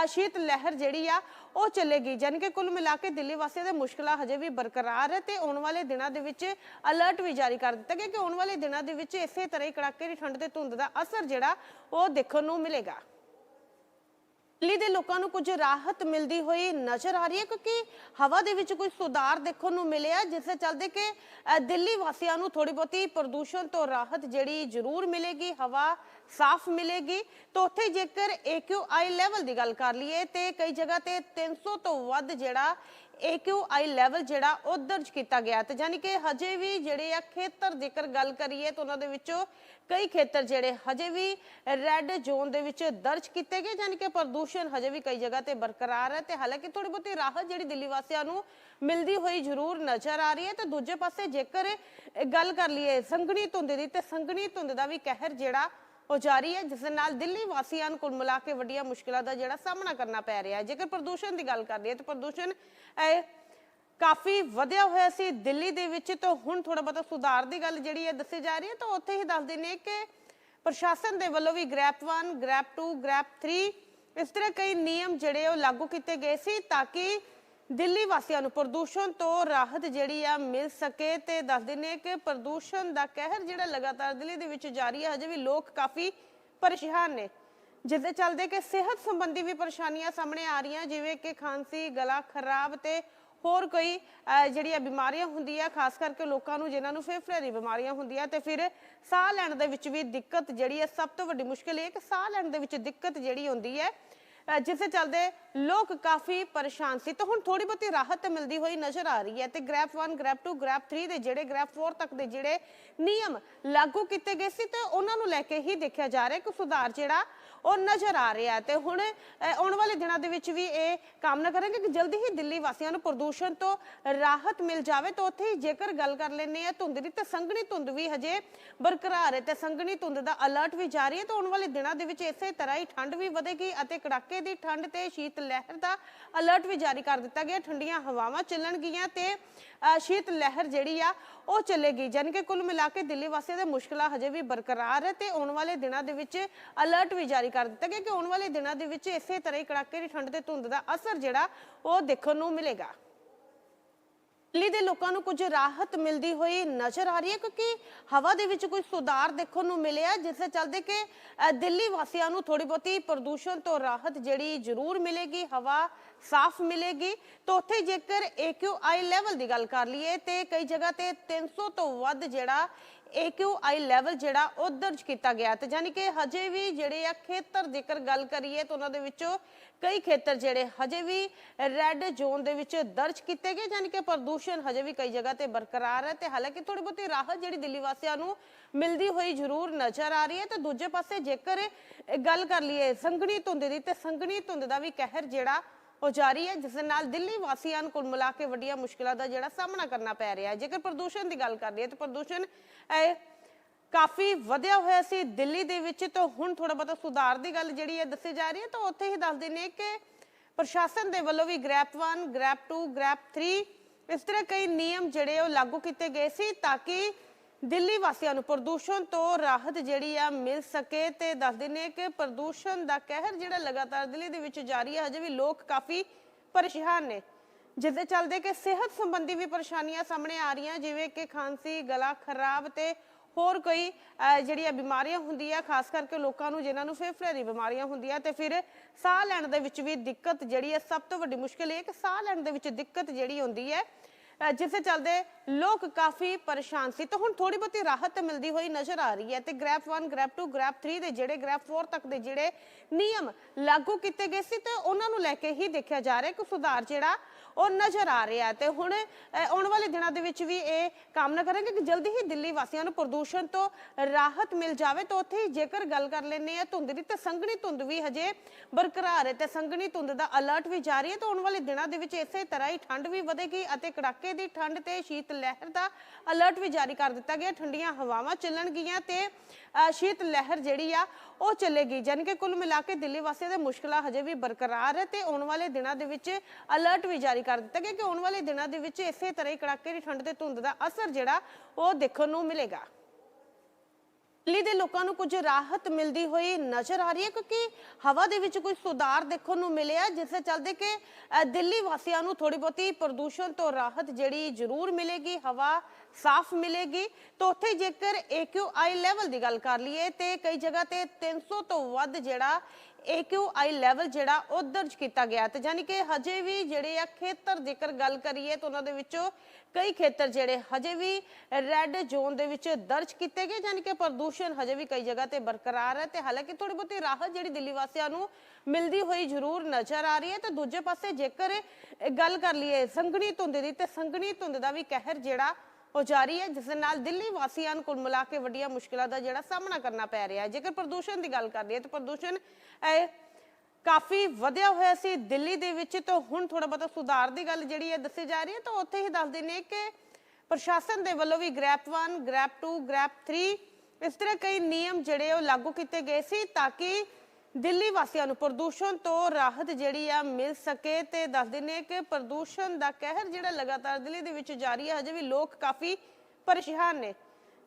ਸ਼ੀਤ ਲਹਿਰ ਜਿਹੜੀ ਆ, ਉਹ ਚੱਲੇਗੀ ਜਾਣੀ ਕਿ ਕੁੱਲ ਮਿਲਾ ਕੇ ਦਿੱਲੀ ਵਾਸੀਆਂ ਦੇ ਮੁਸ਼ਕਲਾਂ ਹਜੇ ਵੀ ਬਰਕਰਾਰ ਹੈ ਤੇ ਆਉਣ ਵਾਲੇ ਦਿਨਾਂ ਦੇ ਵਿੱਚ ਅਲਰਟ ਵੀ ਜਾਰੀ ਕਰ ਦਿੱਤਾ ਗਿਆ ਕਿ ਆਉਣ ਵਾਲੇ ਦਿਨਾਂ ਦੇ ਵਿੱਚ ਇਸੇ ਤਰ੍ਹਾਂ ਹੀ ਕੜਾਕੇ ਦੀ ਠੰਡ ਤੇ ਧੁੰਦ ਦਾ ਅਸਰ ਜਿਹੜਾ, ਉਹ ਦੇਖਣ ਨੂੰ ਮਿਲੇਗਾ। ਦਿੱਲੀ ਦੇ ਲੋਕਾਂ ਨੂੰ ਕੁਝ ਰਾਹਤ ਮਿਲਦੀ ਹੋਈ ਨਜ਼ਰ ਆ ਰਹੀ ਹੈ ਕਿਉਂਕਿ ਹਵਾ ਦੇ ਵਿੱਚ ਕੁਝ ਸੁਧਾਰ ਦੇਖਣ ਨੂੰ ਮਿਲਿਆ ਜਿਸ ਦੇ ਚੱਲਦੇ ਕਿ ਦਿੱਲੀ ਵਾਸੀਆਂ ਨੂੰ ਥੋੜੀ ਬਹੁਤੀ ਪ੍ਰਦੂਸ਼ਣ ਤੋਂ ਰਾਹਤ ਜਿਹੜੀ ਜ਼ਰੂਰ ਮਿਲੇਗੀ, ਹਵਾ ਸਾਫ਼ ਮਿਲੇਗੀ। ਤਾਂ ਉੱਥੇ ਜੇਕਰ AQI ਲੈਵਲ ਦੀ ਗੱਲ ਕਰ ਲਈਏ, ਤੇ ਕਈ ਜਗ੍ਹਾ ਤੇ 300 ਤੋਂ ਵੱਧ ਜਿਹੜਾ AQI ਲੈਵਲ ਜਿਹੜਾ ਉਹ ਦਰਜ ਕੀਤਾ ਗਿਆ ਤੇ ਯਾਨੀ ਕਿ ਹਜੇ ਵੀ ਜਿਹੜੇ ਆ ਖੇਤਰ ਜੇਕਰ ਗੱਲ ਕਰੀਏ ਤਾਂ ਉਹਨਾਂ ਦੇ ਵਿੱਚੋਂ ਕਈ ਖੇਤਰ ਜਿਹੜੇ ਹਜੇ ਵੀ ਰੈੱਡ ਜ਼ੋਨ ਦੇ ਵਿੱਚ ਦਰਜ ਕੀਤੇ ਗਏ ਯਾਨੀ ਕਿ ਪ੍ਰਦੂਸ਼ਣ ਹਜੇ ਵੀ ਕਈ ਜਗ੍ਹਾ ਤੇ ਬਰਕਰਾਰ ਹੈ ਤੇ ਹਾਲਾਂਕਿ ਥੋੜੀ ਬਹੁਤੀ ਰਾਹਤ ਜਿਹੜੀ ਦਿੱਲੀ ਵਾਸੀਆਂ ਨੂੰ ਮਿਲਦੀ ਹੋਈ ਜ਼ਰੂਰ ਨਜ਼ਰ ਆ ਰਹੀ ਹੈ ਤੇ ਦੂਜੇ ਪਾਸੇ ਜੇਕਰ ਗੱਲ ਕਰ ਲਈਏ ਸੰਘਣੀ ਧੁੰਦ ਦੀ ਤੇ ਸੰਘਣੀ ਧੁੰਦ ਦਾ ਵੀ ਕਹਿਰ ਜਿਹੜਾ ਉਹ ਜਾਰੀ ਹੈ, ਜਿਸ ਦੇ ਨਾਲ ਦਿੱਲੀ ਵਾਸੀਆਂ ਨੂੰ ਕੁੱਲ ਮਿਲਾ ਕੇ ਵੱਡੀਆਂ ਮੁਸ਼ਕਲਾਂ ਦਾ ਜਿਹੜਾ ਸਾਹਮਣਾ ਕਰਨਾ ਪੈ ਰਿਹਾ ਹੈ। ਜੇਕਰ ਪ੍ਰਦੂਸ਼ਣ ਦੀ ਗੱਲ ਕਰਦੇ ਹਾਂ ਤਾਂ ਪ੍ਰਦੂਸ਼ਣ ਕਾਫੀ ਵਧਿਆ ਹੋਇਆ ਸੀ ਦਿੱਲੀ ਦੇ ਵਿੱਚ, ਤਾਂ ਹੁਣ ਥੋੜਾ ਬਹੁਤਾ ਸੁਧਾਰ ਦੀ ਗੱਲ ਜਿਹੜੀ ਹੈ ਦੱਸੀ ਜਾ ਰਹੀ ਹੈ। ਤਾਂ ਉੱਥੇ ਹੀ ਦੱਸਦੇ ਨੇ ਕਿ ਪ੍ਰਸ਼ਾਸਨ ਦੇ ਵੱਲੋਂ ਵੀ ਗ੍ਰੈਪ 1 ਗ੍ਰੈਪ 2 ਗ੍ਰੈਪ 3 ਇਸ ਤਰ੍ਹਾਂ ਕਈ ਨਿਯਮ ਜਿਹੜੇ ਉਹ ਲਾਗੂ ਕੀਤੇ ਗਏ ਸੀ ਤਾਂ ਕਿ ਦਿੱਲੀ ਵਾਸੀਆਂ ਨੂੰ ਪ੍ਰਦੂਸ਼ਣ ਤੋਂ ਰਾਹਤ ਜਿਹੜੀ ਆ ਮਿਲ ਸਕੇ ਤੇ ਦੱਸਦੇ ਨੇ ਕਿ ਪ੍ਰਦੂਸ਼ਣ ਦਾ ਕਹਿਰ ਜਿਹੜਾ ਲਗਾਤਾਰ ਦਿੱਲੀ ਦੇ ਵਿੱਚ ਜਾਰੀ ਹੈ ਹਜੇ ਵੀ ਲੋਕ ਕਾਫੀ ਪਰੇਸ਼ਾਨ ਨੇ। ਜਿਸ ਦੇ ਚੱਲਦੇ ਕਿ ਸਿਹਤ ਸੰਬੰਧੀ ਵੀ ਪਰੇਸ਼ਾਨੀਆਂ ਸਾਹਮਣੇ ਆ ਰਹੀਆਂ ਜਿਵੇਂ ਕਿ ਖਾਂਸੀ ਗਲਾ ਖਰਾਬ ਤੇ ਹੋਰ ਕੋਈ ਅਹ, ਜਿਹੜੀਆਂ ਬਿਮਾਰੀਆਂ ਹੁੰਦੀਆਂ ਖਾਸ ਕਰਕੇ ਲੋਕਾਂ ਨੂੰ ਜਿਨ੍ਹਾਂ ਨੂੰ ਫੇਫੜੇ ਦੀ ਬਿਮਾਰੀਆਂ ਹੁੰਦੀਆਂ ਤੇ ਫਿਰ ਸਾਹ ਲੈਣ ਦੇ ਵਿੱਚ ਵੀ ਦਿੱਕਤ ਜਿਹੜੀ ਹੈ ਸਭ ਤੋਂ ਵੱਡੀ ਮੁਸ਼ਕਲ ਇਹ ਕਿ ਸਾਹ ਲੈਣ ਦੇ ਵਿੱਚ ਦਿੱਕਤ ਜਿਹੜੀ ਹੁੰਦੀ ਹੈ ਜਿਸ ਦੇ ਚੱਲਦੇ ਲੋਕ ਕਾਫੀ ਪਰੇਸ਼ਾਨ ਸੀ। ਤਾਂ ਹੁਣ ਥੋੜੀ ਬਹੁਤੀ ਰਾਹਤ ਮਿਲਦੀ ਹੋਈ ਨਜ਼ਰ ਆ ਰਹੀ ਹੈ ਤੇ ਗ੍ਰੈਪ 1 ਗ੍ਰੈਪ 2 ਗ੍ਰੈਪ 3 ਦੇ ਜਿਹੜੇ ਗ੍ਰੈਪ 4 ਤੱਕ ਦੇ ਜਿਹੜੇ ਨਿਯਮ ਲਾਗੂ ਕੀਤੇ ਗਏ ਸੀ, ਤੇ ਉਹਨਾਂ ਨੂੰ ਲੈ ਕੇ ਹੀ ਦੇਖਿਆ ਜਾ ਰਿਹਾ ਕਿ ਸੁਧਾਰ ਜਿਹੜਾ ਉਹ ਨਜ਼ਰ ਆ ਰਿਹਾ ਤੇ ਹੁਣ ਅਹ, ਆਉਣ ਵਾਲੇ ਦਿਨਾਂ ਦੇ ਵਿੱਚ ਵੀ ਇਹ ਕਾਮਨਾ ਕਰਾਂਗੇ ਕਿ ਜਲਦੀ ਹੀ ਦਿੱਲੀ ਵਾਸੀਆਂ ਨੂੰ ਪ੍ਰਦੂਸ਼ਣ ਤੋਂ ਰਾਹਤ ਮਿਲ ਜਾਵੇ। ਤਾਂ ਉੱਥੇ ਹੀ ਜੇਕਰ ਗੱਲ ਕਰ ਲੈਂਦੇ ਆ ਧੁੰਦ ਦੀ ਤੇ ਸੰਘਣੀ ਧੁੰਦ ਵੀ ਹਜੇ ਬਰਕਰਾਰ ਹੈ ਤੇ ਸੰਘਣੀ ਧੁੰਦ ਦਾ ਅਲਰਟ ਵੀ ਜਾਰੀ ਹੈ। ਤਾਂ ਆਉਣ ਵਾਲੇ ਦਿਨਾਂ ਦੇ ਵਿੱਚ ਇਸੇ ਤਰ੍ਹਾਂ ਹੀ ਠੰਡ ਵੀ ਵਧੇਗੀ ਅਤੇ ਕੜਾਕੇ ਦੀ ਠੰਡ ਤੇ ਸ਼ੀਤ ਲਹਿਰ ਦਾ ਅਲਰਟ ਵੀ ਜਾਰੀ ਕਰ ਦਿੱਤਾ ਗਿਆ। ਠੰਡੀਆਂ ਹਵਾਵਾਂ ਚੱਲਣਗੀਆਂ ਤੇ ਅਹ, ਸ਼ੀਤ ਲਹਿਰ ਜਿਹੜੀ ਆ ਉਹ ਚੱਲੇਗੀ। ਜਾਣੀ ਕਿ ਕੁੱਲ ਮਿਲਾ ਕੇ ਦਿੱਲੀ ਵਾਸੀਆਂ ਦੇ ਮੁਸ਼ਕਲਾਂ ਹਜੇ ਵੀ ਬਰਕਰਾਰ ਹੈ ਤੇ ਆਉਣ ਵਾਲੇ ਦਿਨਾਂ ਦੇ ਵਿੱਚ ਅਲਰਟ ਵੀ ਜਾਰੀ ਕਰ ਦਿੱਤਾ ਗਿਆ ਕਿ ਆਉਣ ਵਾਲੇ ਦਿਨਾਂ ਦੇ ਵਿੱਚ ਇਸੇ ਤਰ੍ਹਾਂ ਹੀ ਕੜਾਕੇ ਦੀ ਠੰਡ ਤੇ ਧੁੰਦ ਦਾ ਅਸਰ ਜਿਹੜਾ ਉਹ ਦੇਖਣ ਨੂੰ ਮਿਲੇਗਾ। ਦਿੱਲੀ ਦੇ ਲੋਕਾਂ ਨੂੰ ਕੁਝ ਰਾਹਤ ਮਿਲਦੀ ਹੋਈ ਨਜ਼ਰ ਆ ਰਹੀ ਹੈ ਕਿਉਂਕਿ ਹਵਾ ਦੇ ਵਿੱਚ ਕੁਝ ਸੁਧਾਰ ਦੇਖਣ ਨੂੰ ਮਿਲਿਆ ਜਿਸ ਦੇ ਚੱਲਦੇ ਕਿ ਅ, ਦਿੱਲੀ ਵਾਸੀਆਂ ਨੂੰ ਥੋੜੀ ਬਹੁਤੀ ਪ੍ਰਦੂਸ਼ਣ ਤੋਂ ਰਾਹਤ ਜਿਹੜੀ ਜ਼ਰੂਰ ਮਿਲੇਗੀ ਹਵਾ ਸਾਫ਼ ਮਿਲੇਗੀ। ਤਾਂ ਉੱਥੇ ਜੇਕਰ AQI ਲੈਵਲ ਦੀ ਗੱਲ ਕਰ ਲਈਏ ਤੇ ਕਈ ਜਗ੍ਹਾ ਤੇ 300 ਤੋਂ ਵੱਧ ਜਿਹੜਾ AQI ਲੈਵਲ ਜਿਹੜਾ ਉਹ ਦਰਜ ਕੀਤਾ ਗਿਆ ਤੇ ਯਾਨੀ ਕਿ ਹਜੇ ਵੀ ਜਿਹੜੇ ਆ ਖੇਤਰ ਜੇਕਰ ਗੱਲ ਕਰੀਏ ਤਾਂ ਉਹਨਾਂ ਦੇ ਵਿੱਚੋਂ ਕਈ ਖੇਤਰ ਜਿਹੜੇ ਹਜੇ ਵੀ ਰੈੱਡ ਜ਼ੋਨ ਦੇ ਵਿੱਚ ਦਰਜ ਕੀਤੇ ਗਏ ਯਾਨੀ ਕਿ ਪ੍ਰਦੂਸ਼ਣ ਹਜੇ ਵੀ ਕਈ ਜਗ੍ਹਾ ਤੇ ਬਰਕਰਾਰ ਹੈ ਤੇ ਹਾਲਾਂਕਿ ਥੋੜੀ ਬਹੁਤੀ ਰਾਹਤ ਜਿਹੜੀ ਦਿੱਲੀ ਵਾਸੀਆਂ ਨੂੰ ਮਿਲਦੀ ਹੋਈ ਜ਼ਰੂਰ ਨਜ਼ਰ ਆ ਰਹੀ ਹੈ ਤੇ ਦੂਜੇ ਪਾਸੇ ਜੇਕਰ ਗੱਲ ਕਰ ਲਈਏ ਸੰਘਣੀ ਧੁੰਦ ਦੀ ਤੇ ਸੰਘਣੀ ਧੁੰਦ ਦਾ ਵੀ ਕਹਿਰ ਜਿਹੜਾ ਉਹ ਜਾਰੀ ਹੈ, ਜਿਸ ਦੇ ਨਾਲ ਦਿੱਲੀ ਵਾਸੀਆਂ ਨੂੰ ਕੁੱਲ ਮਿਲਾ ਕੇ ਵੱਡੀਆਂ ਮੁਸ਼ਕਲਾਂ ਦਾ ਜਿਹੜਾ ਸਾਹਮਣਾ ਕਰਨਾ ਪੈ ਰਿਹਾ ਹੈ। ਜੇਕਰ ਪ੍ਰਦੂਸ਼ਣ ਦੀ ਗੱਲ ਕਰ ਲਈਏ ਤਾਂ ਪ੍ਰਦੂਸ਼ਣ ਕਾਫੀ ਵਧਿਆ ਹੋਇਆ ਸੀ ਦਿੱਲੀ ਦੇ ਵਿੱਚ, ਤਾਂ ਹੁਣ ਥੋੜਾ ਬਹੁਤਾ ਸੁਧਾਰ ਦੀ ਗੱਲ ਜਿਹੜੀ ਹੈ ਦੱਸੀ ਜਾ ਰਹੀ ਹੈ, ਤਾਂ ਉੱਥੇ ਹੀ ਦੱਸਦੇ ਨੇ ਕਿ ਪ੍ਰਸ਼ਾਸਨ ਦੇ ਵੱਲੋਂ ਵੀ ਗ੍ਰੈਪ 1 ਗ੍ਰੈਪ 2 ਗ੍ਰੈਪ 3 ਇਸ ਤਰ੍ਹਾਂ ਕਈ ਨਿਯਮ ਜਿਹੜੇ ਉਹ ਲਾਗੂ ਕੀਤੇ ਗਏ ਸੀ ਤਾਂ ਕਿ ਦਿੱਲੀ ਵਾਸੀਆਂ ਨੂੰ ਪ੍ਰਦੂਸ਼ਣ ਤੋਂ ਰਾਹਤ ਜਿਹੜੀ ਆ ਮਿਲ ਸਕੇ ਤੇ ਦੱਸਦੇ ਨੇ ਕਿ ਪ੍ਰਦੂਸ਼ਣ ਦਾ ਕਹਿਰ ਜਿਹੜਾ ਲਗਾਤਾਰ ਦਿੱਲੀ ਦੇ ਵਿੱਚ ਜਾਰੀ ਹੈ ਹਜੇ ਵੀ ਲੋਕ ਕਾਫੀ ਪਰੇਸ਼ਾਨ ਨੇ। ਜਿਸ ਦੇ ਚੱਲਦੇ ਕਿ ਸਿਹਤ ਸੰਬੰਧੀ ਵੀ ਪਰੇਸ਼ਾਨੀਆਂ ਸਾਹਮਣੇ ਆ ਰਹੀਆਂ ਜਿਵੇਂ ਕਿ ਖਾਂਸੀ ਗਲਾ ਖਰਾਬ ਤੇ ਹੋਰ ਕੋਈ ਅਹ, ਜਿਹੜੀਆਂ ਬਿਮਾਰੀਆਂ ਹੁੰਦੀਆਂ ਖਾਸ ਕਰਕੇ ਲੋਕਾਂ ਨੂੰ ਜਿਨ੍ਹਾਂ ਨੂੰ ਫੇਫੜੇ ਦੀ ਬਿਮਾਰੀਆਂ ਹੁੰਦੀਆਂ ਤੇ ਫਿਰ ਸਾਹ ਲੈਣ ਦੇ ਵਿੱਚ ਵੀ ਦਿੱਕਤ ਜਿਹੜੀ ਹੈ ਸਭ ਤੋਂ ਵੱਡੀ ਮੁਸ਼ਕਲ ਇਹ ਹੈ ਕਿ ਸਾਹ ਲੈਣ ਦੇ ਵਿੱਚ ਦਿੱਕਤ ਜਿਹੜੀ ਹੁੰਦੀ ਹੈ ਜਿਸ ਦੇ ਚੱਲਦੇ ਲੋਕ ਕਾਫੀ ਪਰੇਸ਼ਾਨ ਸੀ। ਤਾਂ ਹੁਣ ਥੋੜੀ ਬਹੁਤੀ ਰਾਹਤ ਮਿਲਦੀ ਹੋਈ ਨਜ਼ਰ ਆ ਰਹੀ ਹੈ ਤੇ ਗ੍ਰੈਪ 1 ਗ੍ਰੈਪ 2 ਗ੍ਰੈਪ 3 ਦੇ ਜਿਹੜੇ ਗ੍ਰੈਪ 4 ਤੱਕ ਦੇ ਜਿਹੜੇ ਨਿਯਮ ਲਾਗੂ ਕੀਤੇ ਗਏ ਸੀ ਤੇ ਉਹਨਾਂ ਨੂੰ ਲੈ ਕੇ ਹੀ ਦੇਖਿਆ ਜਾ ਰਿਹਾ ਕਿ ਸੁਧਾਰ ਜਿਹੜਾ ਉਹ ਨਜ਼ਰ ਆ ਰਿਹਾ ਤੇ ਹੁਣ ਆਉਣ ਵਾਲੇ ਦਿਨਾਂ ਦੇ ਵਿੱਚ ਵੀ ਇਹ ਕਾਮਨਾ ਕਰਾਂਗੇ ਕਿ ਜਲਦੀ ਹੀ ਦਿੱਲੀ ਵਾਸੀਆਂ ਨੂੰ ਪ੍ਰਦੂਸ਼ਣ ਤੋਂ ਰਾਹਤ ਮਿਲ ਜਾਵੇ। ਤਾਂ ਉੱਥੇ ਜੇਕਰ ਗੱਲ ਕਰ ਲੈਂਦੇ ਆ ਧੁੰਦ ਦੀ ਤਾਂ ਸੰਘਣੀ ਧੁੰਦ ਵੀ ਹਜੇ ਬਰਕਰਾਰ ਹੈ ਤੇ ਸੰਘਣੀ ਧੁੰਦ ਦਾ ਅਲਰਟ ਵੀ ਜਾਰੀ ਹੈ। ਤਾਂ ਆਉਣ ਵਾਲੇ ਦਿਨਾਂ ਦੇ ਵਿੱਚ ਇਸੇ ਤਰ੍ਹਾਂ ਹੀ ਠੰਡ ਵੀ ਵਧੇਗੀ ਅਤੇ ਕੜਾਕੇ ਦੀ ਠੰਡ ਤੇ ਸ਼ੀਤ ਲਹਿਰ ਦਾ ਅਲਰਟ ਵੀ ਜਾਰੀ ਕਰ ਦਿੱਤਾ ਗਿਆ। ਠੰਡੀਆਂ ਹਵਾਵਾਂ ਚੱਲਣਗੀਆਂ ਤੇ ਸ਼ੀਤ ਲਹਿਰ ਜਿਹੜੀ ਆ, ਉਹ ਚੱਲੇਗੀ ਜਾਣੀ ਕਿ ਕੁੱਲ ਮਿਲਾ ਕੇ ਦਿੱਲੀ ਵਾਸੀਆਂ ਦੇ ਮੁਸ਼ਕਲਾਂ ਹਜੇ ਵੀ ਬਰਕਰਾਰ ਹੈ ਤੇ ਆਉਣ ਵਾਲੇ ਦਿਨਾਂ ਦੇ ਵਿੱਚ ਅਲਰਟ ਵੀ ਜਾਰੀ ਕਰ ਦਿੱਤਾ ਗਿਆ ਕਿ ਆਉਣ ਵਾਲੇ ਦਿਨਾਂ ਦੇ ਵਿੱਚ ਇਸੇ ਤਰ੍ਹਾਂ ਹੀ ਕੜਾਕੇ ਦੀ ਠੰਡ ਤੇ ਧੁੰਦ ਦਾ ਅਸਰ ਜਿਹੜਾ, ਉਹ ਦੇਖਣ ਨੂੰ ਮਿਲੇਗਾ। ਦਿੱਲੀ ਦੇ ਲੋਕਾਂ ਨੂੰ ਕੁਝ ਰਾਹਤ ਮਿਲਦੀ ਹੋਈ ਨਜ਼ਰ ਆ ਰਹੀ ਹੈ ਕਿਉਂਕਿ ਹਵਾ ਦੇ ਵਿੱਚ ਕੁਝ ਸੁਧਾਰ ਦੇਖਣ ਨੂੰ ਮਿਲਿਆ, ਜਿਸ ਦੇ ਚੱਲਦੇ ਕਿ ਦਿੱਲੀ ਵਾਸੀਆਂ ਨੂੰ ਥੋੜੀ ਬਹੁਤੀ ਪ੍ਰਦੂਸ਼ਣ ਤੋਂ ਰਾਹਤ ਜਿਹੜੀ ਜ਼ਰੂਰ ਮਿਲੇਗੀ, ਹਵਾ ਸਾਫ਼ ਮਿਲੇਗੀ। ਤਾਂ ਉੱਥੇ ਜੇਕਰ AQI ਲੈਵਲ ਦੀ ਗੱਲ ਕਰ ਲਈਏ, ਤੇ ਕਈ ਜਗ੍ਹਾ ਤੇ 300 ਤੋਂ ਵੱਧ ਜਿਹੜਾ AQI ਲੈਵਲ ਜਿਹੜਾ ਉਹ ਦਰਜ ਕੀਤਾ ਗਿਆ ਤੇ ਯਾਨੀ ਕਿ ਹਜੇ ਵੀ ਜਿਹੜੇ ਆ ਖੇਤਰ ਜੇਕਰ ਗੱਲ ਕਰੀਏ ਤਾਂ ਉਹਨਾਂ ਦੇ ਵਿੱਚੋਂ ਕਈ ਖੇਤਰ ਜਿਹੜੇ ਹਜੇ ਵੀ ਰੈੱਡ ਜ਼ੋਨ ਦੇ ਵਿੱਚ ਦਰਜ ਕੀਤੇ ਗਏ ਯਾਨੀ ਕਿ ਪ੍ਰਦੂਸ਼ਣ ਹਜੇ ਵੀ ਕਈ ਜਗ੍ਹਾ ਤੇ ਬਰਕਰਾਰ ਹੈ ਤੇ ਹਾਲਾਂਕਿ ਥੋੜੀ ਬਹੁਤੀ ਰਾਹਤ ਜਿਹੜੀ ਦਿੱਲੀ ਵਾਸੀਆਂ ਨੂੰ ਮਿਲਦੀ ਹੋਈ ਜ਼ਰੂਰ ਨਜ਼ਰ ਆ ਰਹੀ ਹੈ ਤੇ ਦੂਜੇ ਪਾਸੇ ਜੇਕਰ ਗੱਲ ਕਰ ਲਈਏ ਸੰਘਣੀ ਧੁੰਦ ਦੀ ਤੇ ਸੰਘਣੀ ਧੁੰਦ ਦਾ ਵੀ ਕਹਿਰ ਜਿਹੜਾ ਉਹ ਜਾਰੀ ਹੈ, ਜਿਸ ਦੇ ਨਾਲ ਦਿੱਲੀ ਵਾਸੀਆਂ ਨੂੰ ਕੁੱਲ ਮਿਲਾ ਕੇ ਵੱਡੀਆਂ ਮੁਸ਼ਕਲਾਂ ਦਾ ਜਿਹੜਾ ਸਾਹਮਣਾ ਕਰਨਾ ਪੈ ਰਿਹਾ ਹੈ। ਜੇਕਰ ਪ੍ਰਦੂਸ਼ਣ ਦੀ ਗੱਲ ਕਰ ਲਈਏ ਤਾਂ ਪ੍ਰਦੂਸ਼ਣ ਕਾਫੀ ਵਧਿਆ ਹੋਇਆ ਸੀ ਦਿੱਲੀ ਦੇ ਵਿੱਚ। ਤਾਂ ਹੁਣ ਥੋੜਾ ਬਹੁਤਾ ਸੁਧਾਰ ਦੀ ਗੱਲ ਜਿਹੜੀ ਹੈ ਦੱਸੀ ਜਾ ਰਹੀ ਹੈ। ਤਾਂ ਉੱਥੇ ਹੀ ਦੱਸਦੇ ਨੇ ਕਿ ਪ੍ਰਸ਼ਾਸਨ ਦੇ ਵੱਲੋਂ ਵੀ ਗ੍ਰੈਪ 1 ਗ੍ਰੈਪ 2 ਗ੍ਰੈਪ 3 ਇਸ ਤਰ੍ਹਾਂ ਕਈ ਨਿਯਮ ਜਿਹੜੇ ਉਹ ਲਾਗੂ ਕੀਤੇ ਗਏ ਸੀ ਤਾਂ ਕਿ ਦਿੱਲੀ ਵਾਸੀਆਂ ਨੂੰ ਪ੍ਰਦੂਸ਼ਣ ਤੋਂ ਰਾਹਤ ਜਿਹੜੀ ਆ ਮਿਲ ਸਕੇ ਤੇ ਦੱਸਦੇ ਨੇ ਕਿ ਪ੍ਰਦੂਸ਼ਣ ਦਾ ਕਹਿਰ ਜਿਹੜਾ ਲਗਾਤਾਰ ਦਿੱਲੀ ਦੇ ਵਿੱਚ ਜਾਰੀ ਹੈ ਹਜੇ ਵੀ ਲੋਕ ਕਾਫੀ ਪਰੇਸ਼ਾਨ ਨੇ।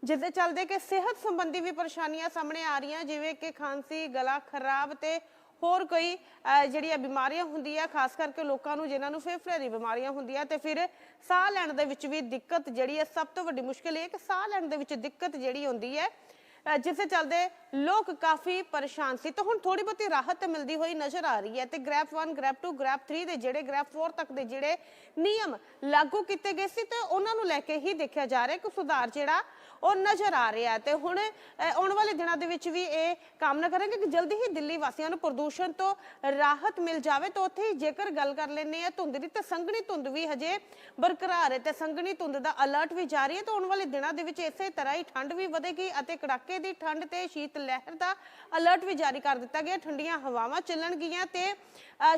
ਜਿਸ ਦੇ ਚੱਲਦੇ ਕਿ ਸਿਹਤ ਸੰਬੰਧੀ ਵੀ ਪਰੇਸ਼ਾਨੀਆਂ ਸਾਹਮਣੇ ਆ ਰਹੀਆਂ ਜਿਵੇਂ ਕਿ ਖਾਂਸੀ ਗਲਾ ਖਰਾਬ ਤੇ ਹੋਰ ਕੋਈ ਅਹ, ਜਿਹੜੀਆਂ ਬਿਮਾਰੀਆਂ ਹੁੰਦੀਆਂ ਖਾਸ ਕਰਕੇ ਲੋਕਾਂ ਨੂੰ ਜਿਨ੍ਹਾਂ ਨੂੰ ਫੇਫੜੇ ਦੀ ਬਿਮਾਰੀਆਂ ਹੁੰਦੀਆਂ ਤੇ ਫਿਰ ਸਾਹ ਲੈਣ ਦੇ ਵਿੱਚ ਵੀ ਦਿੱਕਤ ਜਿਹੜੀ ਹੈ ਸਭ ਤੋਂ ਵੱਡੀ ਮੁਸ਼ਕਲ ਇਹ ਕਿ ਸਾਹ ਲੈਣ ਦੇ ਵਿੱਚ ਦਿੱਕਤ ਜਿਹੜੀ ਹੁੰਦੀ ਹੈ। ਅਹ, ਜਿਸ ਦੇ ਚੱਲਦੇ ਲੋਕ ਕਾਫੀ ਪਰੇਸ਼ਾਨ ਸੀ। ਤਾਂ ਹੁਣ ਥੋੜੀ ਬਹੁਤੀ ਰਾਹਤ ਮਿਲਦੀ ਹੋਈ ਨਜ਼ਰ ਆ ਰਹੀ ਹੈ ਤੇ ਗ੍ਰੈਪ 1 ਗ੍ਰੈਪ 2 ਗ੍ਰੈਪ 3 ਦੇ ਜਿਹੜੇ ਗ੍ਰੈਪ 4 ਤੱਕ ਦੇ ਜਿਹੜੇ ਨਿਯਮ ਲਾਗੂ ਕੀਤੇ ਗਏ ਸੀ ਤੇ ਉਹਨਾਂ ਨੂੰ ਲੈ ਕੇ ਹੀ ਦੇਖਿਆ ਜਾ ਰਿਹਾ ਕਿ ਸੁਧਾਰ ਜਿਹੜਾ ਉਹ ਨਜ਼ਰ ਆ ਰਿਹਾ ਤੇ ਹੁਣ ਆਉਣ ਵਾਲੇ ਦਿਨਾਂ ਦੇ ਵਿੱਚ ਵੀ ਇਹ ਕਾਮਨਾ ਕਰਾਂਗੇ ਕਿ ਜਲਦੀ ਹੀ ਦਿੱਲੀ ਵਾਸੀਆਂ ਨੂੰ ਪ੍ਰਦੂਸ਼ਣ ਤੋਂ ਰਾਹਤ ਮਿਲ ਜਾਵੇ। ਤਾਂ ਉੱਥੇ ਜੇਕਰ ਗੱਲ ਕਰ ਲੈਂਦੇ ਆ ਧੁੰਦ ਦੀ ਤਾਂ ਸੰਘਣੀ ਧੁੰਦ ਵੀ ਹਜੇ ਬਰਕਰਾਰ ਹੈ ਤੇ ਸੰਘਣੀ ਧੁੰਦ ਦਾ ਅਲਰਟ ਵੀ ਜਾਰੀ ਹੈ। ਤਾਂ ਆਉਣ ਵਾਲੇ ਦਿਨਾਂ ਦੇ ਵਿੱਚ ਇਸੇ ਤਰ੍ਹਾਂ ਹੀ ਠੰਡ ਵੀ ਵਧੇਗੀ ਅਤੇ ਕੜਾਕੇ ਦੀ ਠੰਡ ਤੇ ਸ਼ੀਤ ਲਹਿਰ ਦਾ ਅਲਰਟ ਵੀ ਜਾਰੀ ਕਰ ਦਿੱਤਾ ਗਿਆ। ਠੰਡੀਆਂ ਹਵਾਵਾਂ ਚੱਲਣਗੀਆਂ ਤੇ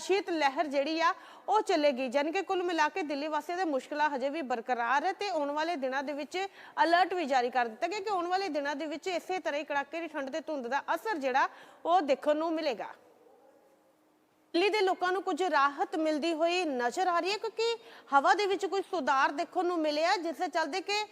ਸ਼ੀਤ ਲਹਿਰ ਜਿਹੜੀ ਆ, ਉਹ ਚੱਲੇਗੀ। ਜਾਣੀ ਕਿ ਕੁੱਲ ਮਿਲਾ ਕੇ ਦਿੱਲੀ ਵਾਸੀਆਂ ਦੇ ਮੁਸ਼ਕਲਾਂ ਹਜੇ ਵੀ ਬਰਕਰਾਰ ਹੈ ਤੇ ਆਉਣ ਵਾਲੇ ਦਿਨਾਂ ਦੇ ਵਿੱਚ ਅਲਰਟ ਵੀ ਜਾਰੀ ਕਰ ਦਿੱਤਾ ਗਿਆ ਕਿ ਆਉਣ ਵਾਲੇ ਦਿਨਾਂ ਦੇ ਵਿੱਚ ਇਸੇ ਤਰ੍ਹਾਂ ਹੀ ਕੜਾਕੇ ਦੀ ਠੰਡ ਤੇ ਧੁੰਦ ਦਾ ਅਸਰ ਜਿਹੜਾ, ਉਹ ਦੇਖਣ ਨੂੰ ਮਿਲੇਗਾ। ਦਿੱਲੀ ਦੇ ਲੋਕਾਂ ਨੂੰ ਕੁਝ ਰਾਹਤ ਮਿਲਦੀ ਹੋਈ ਨਜ਼ਰ ਆ ਰਹੀ ਹੈ ਕਿਉਂਕਿ ਹਵਾ ਦੇ ਵਿੱਚ ਕੁਝ ਸੁਧਾਰ ਦੇਖਣ ਨੂੰ ਮਿਲਿਆ ਜਿਸ ਦੇ ਚੱਲਦੇ ਕਿ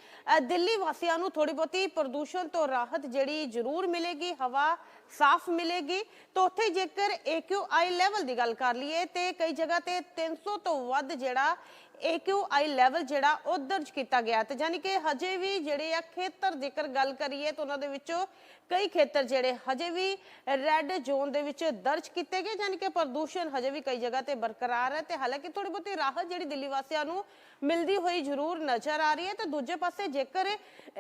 ਦਿੱਲੀ ਵਾਸੀਆਂ ਨੂੰ ਥੋੜੀ ਬਹੁਤੀ ਪ੍ਰਦੂਸ਼ਣ ਤੋਂ ਰਾਹਤ ਜਿਹੜੀ ਜ਼ਰੂਰ ਮਿਲੇਗੀ, ਹਵਾ ਸਾਫ਼ ਮਿਲੇਗੀ। ਤਾਂ ਉੱਥੇ ਜੇਕਰ AQI ਲੈਵਲ ਦੀ ਗੱਲ ਕਰ ਲਈਏ, ਤੇ ਕਈ ਜਗ੍ਹਾ ਤੇ 300 ਤੋਂ ਵੱਧ ਜਿਹੜਾ AQI ਲੈਵਲ ਜਿਹੜਾ ਉਹ ਦਰਜ ਕੀਤਾ ਗਿਆ ਤੇ ਯਾਨੀ ਕਿ ਹਜੇ ਵੀ ਜਿਹੜੇ ਆ ਖੇਤਰ ਜੇਕਰ ਗੱਲ ਕਰੀਏ ਤਾਂ ਉਹਨਾਂ ਦੇ ਵਿੱਚੋਂ ਕਈ ਖੇਤਰ ਜਿਹੜੇ ਹਜੇ ਵੀ ਰੈੱਡ ਜ਼ੋਨ ਦੇ ਵਿੱਚ ਦਰਜ ਕੀਤੇ ਗਏ ਯਾਨੀ ਕਿ ਪ੍ਰਦੂਸ਼ਣ ਹਜੇ ਵੀ ਕਈ ਜਗ੍ਹਾ ਤੇ ਬਰਕਰਾਰ ਹੈ ਤੇ ਹਾਲਾਂਕਿ ਥੋੜੀ ਬਹੁਤੀ ਰਾਹਤ ਜਿਹੜੀ ਦਿੱਲੀ ਵਾਸੀਆਂ ਨੂੰ ਮਿਲਦੀ ਹੋਈ ਜ਼ਰੂਰ ਨਜ਼ਰ ਆ ਰਹੀ ਹੈ ਤੇ ਦੂਜੇ ਪਾਸੇ ਜੇਕਰ